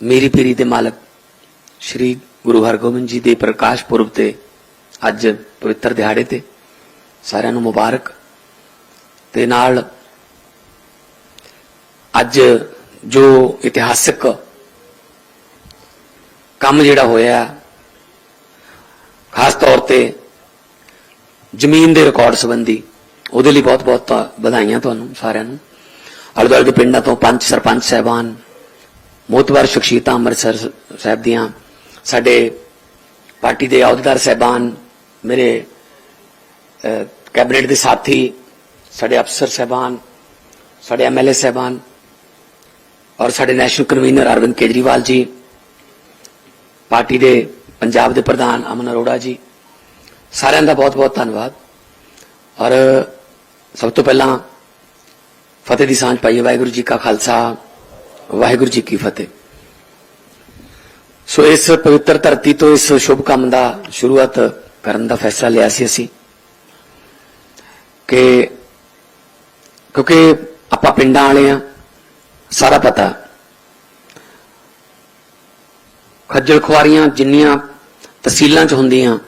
ਮੇਰੀ ਪੀਰੀ ਦੇ ਮਾਲਕ ਸ੍ਰੀ ਗੁਰੂ ਹਰਗੋਬਿੰਦ ਜੀ ਦੇ ਪ੍ਰਕਾਸ਼ ਪੁਰਬ ਤੇ ਅੱਜ ਪਵਿੱਤਰ ਦਿਹਾੜੇ ਤੇ ਸਾਰਿਆਂ ਨੂੰ ਮੁਬਾਰਕ ਤੇ ਨਾਲ ਅੱਜ ਜੋ ਇਤਿਹਾਸਕ ਕੰਮ ਜਿਹੜਾ ਹੋਇਆ ਖਾਸ ਤੌਰ ਤੇ ਜ਼ਮੀਨ ਦੇ ਰਿਕਾਰਡ ਸੰਬੰਧੀ ਉਹਦੇ ਲਈ ਬਹੁਤ ਬਹੁਤ ਵਧਾਈਆਂ ਤੁਹਾਨੂੰ ਸਾਰਿਆਂ ਨੂੰ ਆਲੇ ਦੁਆਲੇ ਦੇ ਪਿੰਡਾਂ ਤੋਂ ਪੰਚ ਸਰਪੰਚ ਸਹਿਬਾਨ ਮੋਤਵਾਰ ਸ਼ਖਸੀਅਤਾਂ ਅੰਮ੍ਰਿਤਸਰ ਸਾਹਿਬ ਦੀਆਂ, ਸਾਡੇ ਪਾਰਟੀ ਦੇ ਅਹੁਦੇਦਾਰ ਸਹਿਬਾਨ, ਮੇਰੇ ਕੈਬਨਿਟ ਦੇ ਸਾਥੀ, ਸਾਡੇ ਅਫਸਰ ਸਹਿਬਾਨ, ਸਾਡੇ ਐਮਐਲਏ ਸਹਿਬਾਨ ਔਰ ਸਾਡੇ national convener Arvind Kejriwal ji, party ਦੇ ਪੰਜਾਬ ਦੇ ਪ੍ਰਧਾਨ ਅਮਨ ਅਰੋੜਾ ਜੀ, ਸਾਰਿਆਂ ਦਾ ਬਹੁਤ-ਬਹੁਤ ਧੰਨਵਾਦ ਔਰ ਸਭ ਤੋਂ ਪਹਿਲਾਂ ਫਤਿਹ ਦੀ ਸਾਂਝ ਪਾਈਏ ਵਾਹਿਗੁਰੂ ਜੀ ਕਾ ਖਾਲਸਾ ਵਾਹਿਗੁਰੂ ਜੀ ਕੀ ਫਤਿਹ। ਸੋ ਇਸ ਪਵਿੱਤਰ ਧਰਤੀ ਤੋਂ ਇਸ ਸ਼ੁਭ ਕੰਮ ਦਾ ਸ਼ੁਰੂਆਤ ਕਰਨ ਦਾ ਫੈਸਲਾ ਲਿਆ ਸੀ ਅਸੀਂ ਕਿ ਕਿਉਂਕਿ ਆਪਾਂ ਪਿੰਡਾਂ ਵਾਲੇ ਆ ਸਾਰਾ ਪਤਾ। ਖੱਜਲ ਖੁਆਰੀਆਂ ਜਿੰਨੀਆਂ ਤਹਿਸੀਲਾਂ 'ਚ ਹੁੰਦੀਆਂ,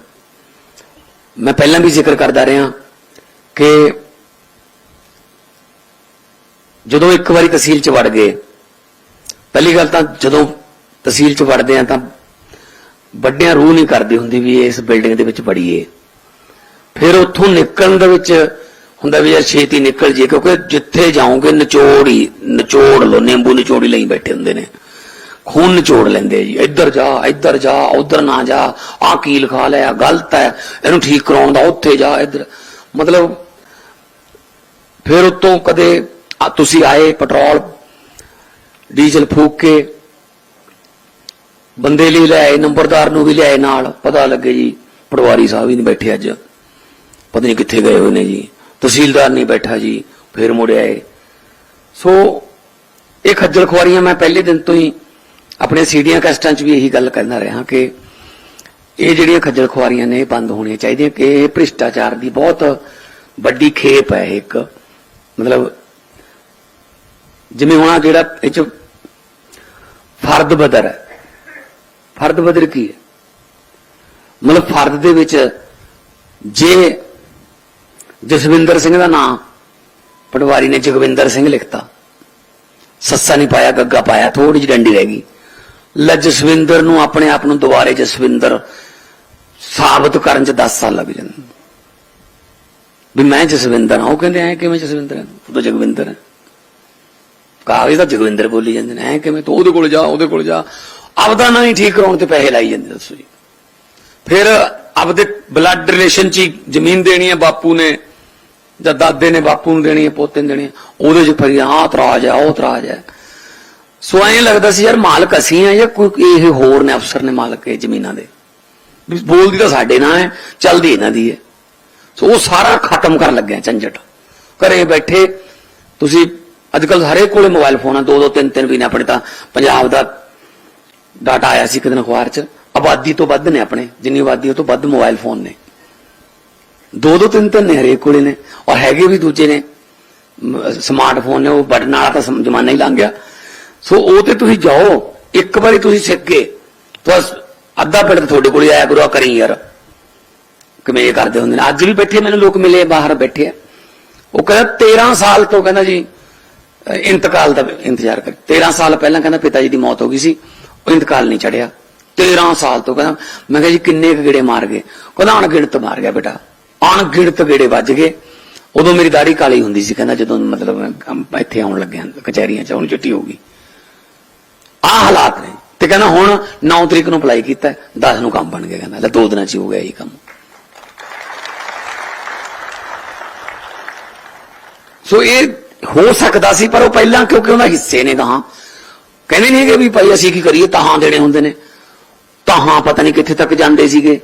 ਮੈਂ ਪਹਿਲਾਂ ਵੀ ਜ਼ਿਕਰ ਕਰਦਾ ਰਿਹਾ ਕਿ ਜਦੋਂ ਇੱਕ ਵਾਰੀ ਤਹਿਸੀਲ 'ਚ ਵੜ ਗਏ ਪਹਿਲੀ ਗੱਲ ਤਾਂ ਜਦੋਂ ਤਹਿਸੀਲ 'ਚ ਵੜਦੇ ਆ ਤਾਂ ਵੱਡਿਆਂ ਰੂਹ ਨਹੀਂ ਕਰਦੀ ਹੁੰਦੀ ਵੀ ਇਸ ਬਿਲਡਿੰਗ ਦੇ ਵਿੱਚ ਵੜੀਏ। ਫਿਰ ਉੱਥੋਂ ਨਿਕਲਣ ਦੇ ਵਿੱਚ ਹੁੰਦਾ ਵੀ ਯਾਰ ਛੇਤੀ ਨਿਕਲ ਜੇ ਕਿਉਂਕਿ ਜਿੱਥੇ ਜਾਓਗੇ ਨਿਚੋੜ ਹੀ ਨਿਚੋੜ ਲੋ ਨਿੰਬੂ ਨਿਚੋੜੀ ਲਈ ਬੈਠੇ ਹੁੰਦੇ ਨੇ। ਖੂਨ ਨਿਚੋੜ ਲੈਂਦੇ ਜੀ, ਇੱਧਰ ਜਾ ਇੱਧਰ ਜਾ, ਉਧਰ ਨਾ ਜਾ ਆ ਕੀ ਲਿਖਾ ਲਿਆ, ਗਲਤ ਹੈ, ਇਹਨੂੰ ਠੀਕ ਕਰਾਉਣ ਦਾ ਉੱਥੇ ਜਾ, ਇੱਧਰ। ਮਤਲਬ ਫਿਰ ਉਤੋਂ ਕਦੇ ਤੁਸੀਂ ਆਏ, ਪੈਟਰੋਲ ਡੀਜ਼ਲ ਫੂਕ ਕੇ ਬੰਦੇ ਲਈ ਲਿਆਏ ਨੰਬਰਦਾਰ ਨੂੰ ਵੀ ਲਿਆਏ ਨਾਲ। ਪਤਾ ਲੱਗੇ ਜੀ, ਪਟਵਾਰੀ ਸਾਹਿਬ ਹੀ ਨਹੀਂ ਬੈਠੇ ਅੱਜ। ਪਤਾ ਨਹੀਂ ਕਿੱਥੇ ਗਏ ਹੋਏ ਨੇ ਜੀ। ਤਹਿਸੀਲਦਾਰ ਨਹੀਂ ਬੈਠਾ ਜੀ, ਫਿਰ ਮੁੜ ਆਏ। ਸੋ, ਇਹ ਖੱਜਲ ਖੁਆਰੀਆਂ ਮੈਂ ਪਹਿਲੇ ਦਿਨ ਤੋਂ ਹੀ ਆਪਣੇ ਸੀਡੀਆਂ ਕੈਸਟਾਂ 'ਚ ਵੀ ਇਹੀ ਗੱਲ ਕਹਿੰਦਾ ਰਿਹਾ ਕਿ ਇਹ ਜਿਹੜੀਆਂ ਖੱਜਲ ਖੁਆਰੀਆਂ ਨੇ, ਇਹ ਬੰਦ ਹੋਣੀਆਂ ਚਾਹੀਦੀਆਂ ਕਿ ਇਹ ਭ੍ਰਿਸ਼ਟਾਚਾਰ ਦੀ ਬਹੁਤ ਵੱਡੀ ਖੇਪ ਹੈ ਇਹ ਇੱਕ। ਮਤਲਬ, ਜਿਵੇਂ ਹੁਣ ਆਹ ਜਿਹੜਾ ਇਹ 'ਚ ਫਰਦ ਬਦਰ ਹੈ। ਫਰਦ ਬਦਰ ਕੀ ਹੈ? ਮਤਲਬ ਫਰਦ ਦੇ ਵਿੱਚ ਜੇ ਜਸਵਿੰਦਰ ਸਿੰਘ ਦਾ ਨਾਮ ਪਟਵਾਰੀ ਨੇ ਜਗਵਿੰਦਰ ਸਿੰਘ ਲਿਖਤਾ, ਸੱਸਾ ਨਹੀਂ ਪਾਇਆ, ਗੱਗਾ ਪਾਇਆ ਥੋੜੀ ਜਿਹੀ ਡੰਡੀ ਰਹਿ ਗਈ। ਲੈ ਜਸਵਿੰਦਰ ਨੂੰ ਆਪਣੇ ਆਪ ਨੂੰ ਦੁਬਾਰੇ ਜਸਵਿੰਦਰ ਸਾਬਤ ਕਰਨ ਚ 10 ਸਾਲ ਲੱਗ ਜਾਂਦੇ ਵੀ ਮੈਂ ਜਸਵਿੰਦਰ ਹਾਂ, ਉਹ ਕਹਿੰਦੇ ਐ, ਕਿਵੇਂ ਜਸਵਿੰਦਰ ਹੈ? ਉਹ ਤਾਂ ਜਗਵਿੰਦਰ ਹੈ। ਕਾਗਜ਼ ਤਾਂ ਜਗਵਿੰਦਰ ਬੋਲੀ ਜਾਂਦੇ ਨੇ। ਐ ਕਿਵੇਂ ਤੂੰ ਉਹਦੇ ਕੋਲ ਜਾ, ਉਹਦੇ ਕੋਲ ਜਾ। ਆਪਦਾ ਨਾਂ ਹੀ ਠੀਕ ਕਰਾਉਣ ਤੇ ਪੈਸੇ ਲਾਈ ਜਾਂਦੇ ਦੱਸੋ ਜੀ। ਫਿਰ ਆਪਦੇ ਬਲੱਡ ਰਿਲੇਸ਼ਨ ਚ ਜ਼ਮੀਨ ਦੇਣੀ ਹੈ ਬਾਪੂ ਨੇ, ਜਾਂ ਦਾਦੇ ਨੇ ਬਾਪੂ ਨੂੰ ਦੇਣੀ ਹੈ, ਪੋਤੇ ਨੂੰ ਦੇਣੀ ਹੈ, ਉਹਦੇ ਚ ਫਿਰ ਆਹ ਤਰਾਜ ਹੈ, ਉਹ ਤਰਾਜ ਹੈ। ਸੋ ਐਂ ਲੱਗਦਾ ਸੀ, ਯਾਰ ਮਾਲਕ ਅਸੀਂ ਆ ਜਾਂ ਕੋਈ ਇਹ ਹੋਰ ਨੇ ਅਫਸਰ ਨੇ ਮਾਲਕ ਇਹ ਜ਼ਮੀਨਾਂ ਦੇ? ਵੀ ਬੋਲਦੀ ਤਾਂ ਸਾਡੇ ਨਾਲ ਹੈ, ਚੱਲਦੀ ਇਹਨਾਂ ਦੀ ਹੈ। ਸੋ ਉਹ ਸਾਰਾ ਖਤਮ ਕਰਨ ਲੱਗਿਆ ਝੰਜਟ। ਘਰੇ ਬੈਠੇ, ਤੁਸੀਂ ਅੱਜ ਕੱਲ ਹਰੇਕ ਕੋਲੇ ਮੋਬਾਈਲ ਫੋਨ ਆ, ਦੋ ਦੋ, ਤਿੰਨ ਤਿੰਨ ਵੀ ਨੇ ਆਪਣੇ ਤਾਂ। ਪੰਜਾਬ ਦਾ ਡਾਟਾ ਆਇਆ ਸੀ ਕਿਦਨ ਅਖਬਾਰ 'ਚ। ਆਬਾਦੀ ਤੋਂ ਵੱਧ ਨੇ ਆਪਣੇ, ਜਿੰਨੀ ਆਬਾਦੀ ਉਹ ਤੋਂ ਵੱਧ ਮੋਬਾਈਲ ਫੋਨ ਨੇ। ਦੋ ਦੋ, ਤਿੰਨ ਤਿੰਨ ਨੇ ਹਰੇਕ ਕੋਲੇ ਨੇ। ਔਰ ਹੈਗੇ ਵੀ ਦੂਜੇ ਨੇ। ਸਮਾਰਟਫੋਨ ਨੇ, ਉਹ ਬਟਨ ਵਾਲਾ ਤਾਂ ਜ਼ਮਾਨਾ ਹੀ ਲੰਘ ਗਿਆ। ਸੋ ਉਹ ਤੇ ਤੁਸੀਂ ਜਾਓ, ਇੱਕ ਵਾਰੀ ਤੁਸੀਂ ਸਿੱਖ ਗਏ ਬਸ ਅੱਧਾ ਪਿੰਡ ਤੁਹਾਡੇ ਕੋਲ ਆਇਆ ਗੁਰੂ ਆ ਕਰੀ ਯਾਰ। ਕਿਵੇਂ ਕਰਦੇ ਹੁੰਦੇ ਨੇ। ਅੱਜ ਵੀ ਬੈਠੇ, ਮੈਨੂੰ ਲੋਕ ਮਿਲੇ, ਬਾਹਰ ਬੈਠੇ ਆ। ਉਹ ਕਹਿੰਦਾ 13 ਸਾਲ ਤੋਂ ਕਹਿੰਦਾ ਜੀ ਇੰਤਕਾਲ ਦਾ ਇੰਤਜ਼ਾਰ ਕਰ। 13 ਸਾਲ ਪਹਿਲਾਂ ਕਹਿੰਦਾ ਪਿਤਾ ਜੀ ਦੀ ਮੌਤ ਹੋ ਗਈ ਸੀ, ਉਹ ਇੰਤਕਾਲ ਨਹੀਂ ਚੜਿਆ। 13 ਸਾਲ ਤੋਂ ਕਹਿੰਦਾ, ਮੈਂ ਕਿਹਾ ਜੀ ਕਿੰਨੇ ਕੁ ਗੇੜੇ ਮਾਰ ਗਏ? ਕਹਿੰਦਾ, ਅਣਗਿਣਤ ਮਾਰ ਗਿਆ ਬੇਟਾ। ਅਣਗਿਣਤ ਗੇੜੇ ਵੱਜ ਗਏ। ਉਦੋਂ ਮੇਰੀ ਦਾੜੀ ਕਾਲੀ ਹੁੰਦੀ ਸੀ, ਕਹਿੰਦਾ ਜਦੋਂ ਮਤਲਬ ਮੈਂ ਇੱਥੇ ਆਉਣ ਲੱਗਿਆ, ਕਚਹਿਰੀਆਂ 'ਚ ਹੁਣ ਚਿੱਟੀ ਹੋ ਗਈ। ਆ ਹਾਲਾਤ ਨੇ। ਤੇ ਕਹਿੰਦਾ ਹੁਣ 9 ਤਰੀਕ ਨੂੰ ਅਪਲਾਈ ਕੀਤਾ 10 ਨੂੰ ਕੰਮ ਬਣ ਗਿਆ ਕਹਿੰਦਾ। ਲੈ ਦੋ ਦਿਨਾਂ 'ਚ ਹੋ ਗਿਆ ਇਹ ਕੰਮ। ਸੋ ਇਹ ਹੋ ਸਕਦਾ ਸੀ, ਪਰ ਉਹ ਪਹਿਲਾਂ ਕਿਉਂਕਿ ਉਹਨਾਂ ਹਿੱਸੇ ਨੇ ਤਾਂ। ਕਹਿੰਦੇ ਨਹੀਂ ਕਿ ਵੀ ਭਾਈ ਅਸੀਂ ਕੀ ਕਰੀਏ, ਤਾਹਾਂ ਦੇਣੇ ਹੁੰਦੇ ਨੇ। ਤਾਹਾਂ ਪਤਾ ਨਹੀਂ ਕਿੱਥੇ ਤੱਕ ਜਾਂਦੇ ਸੀਗੇ।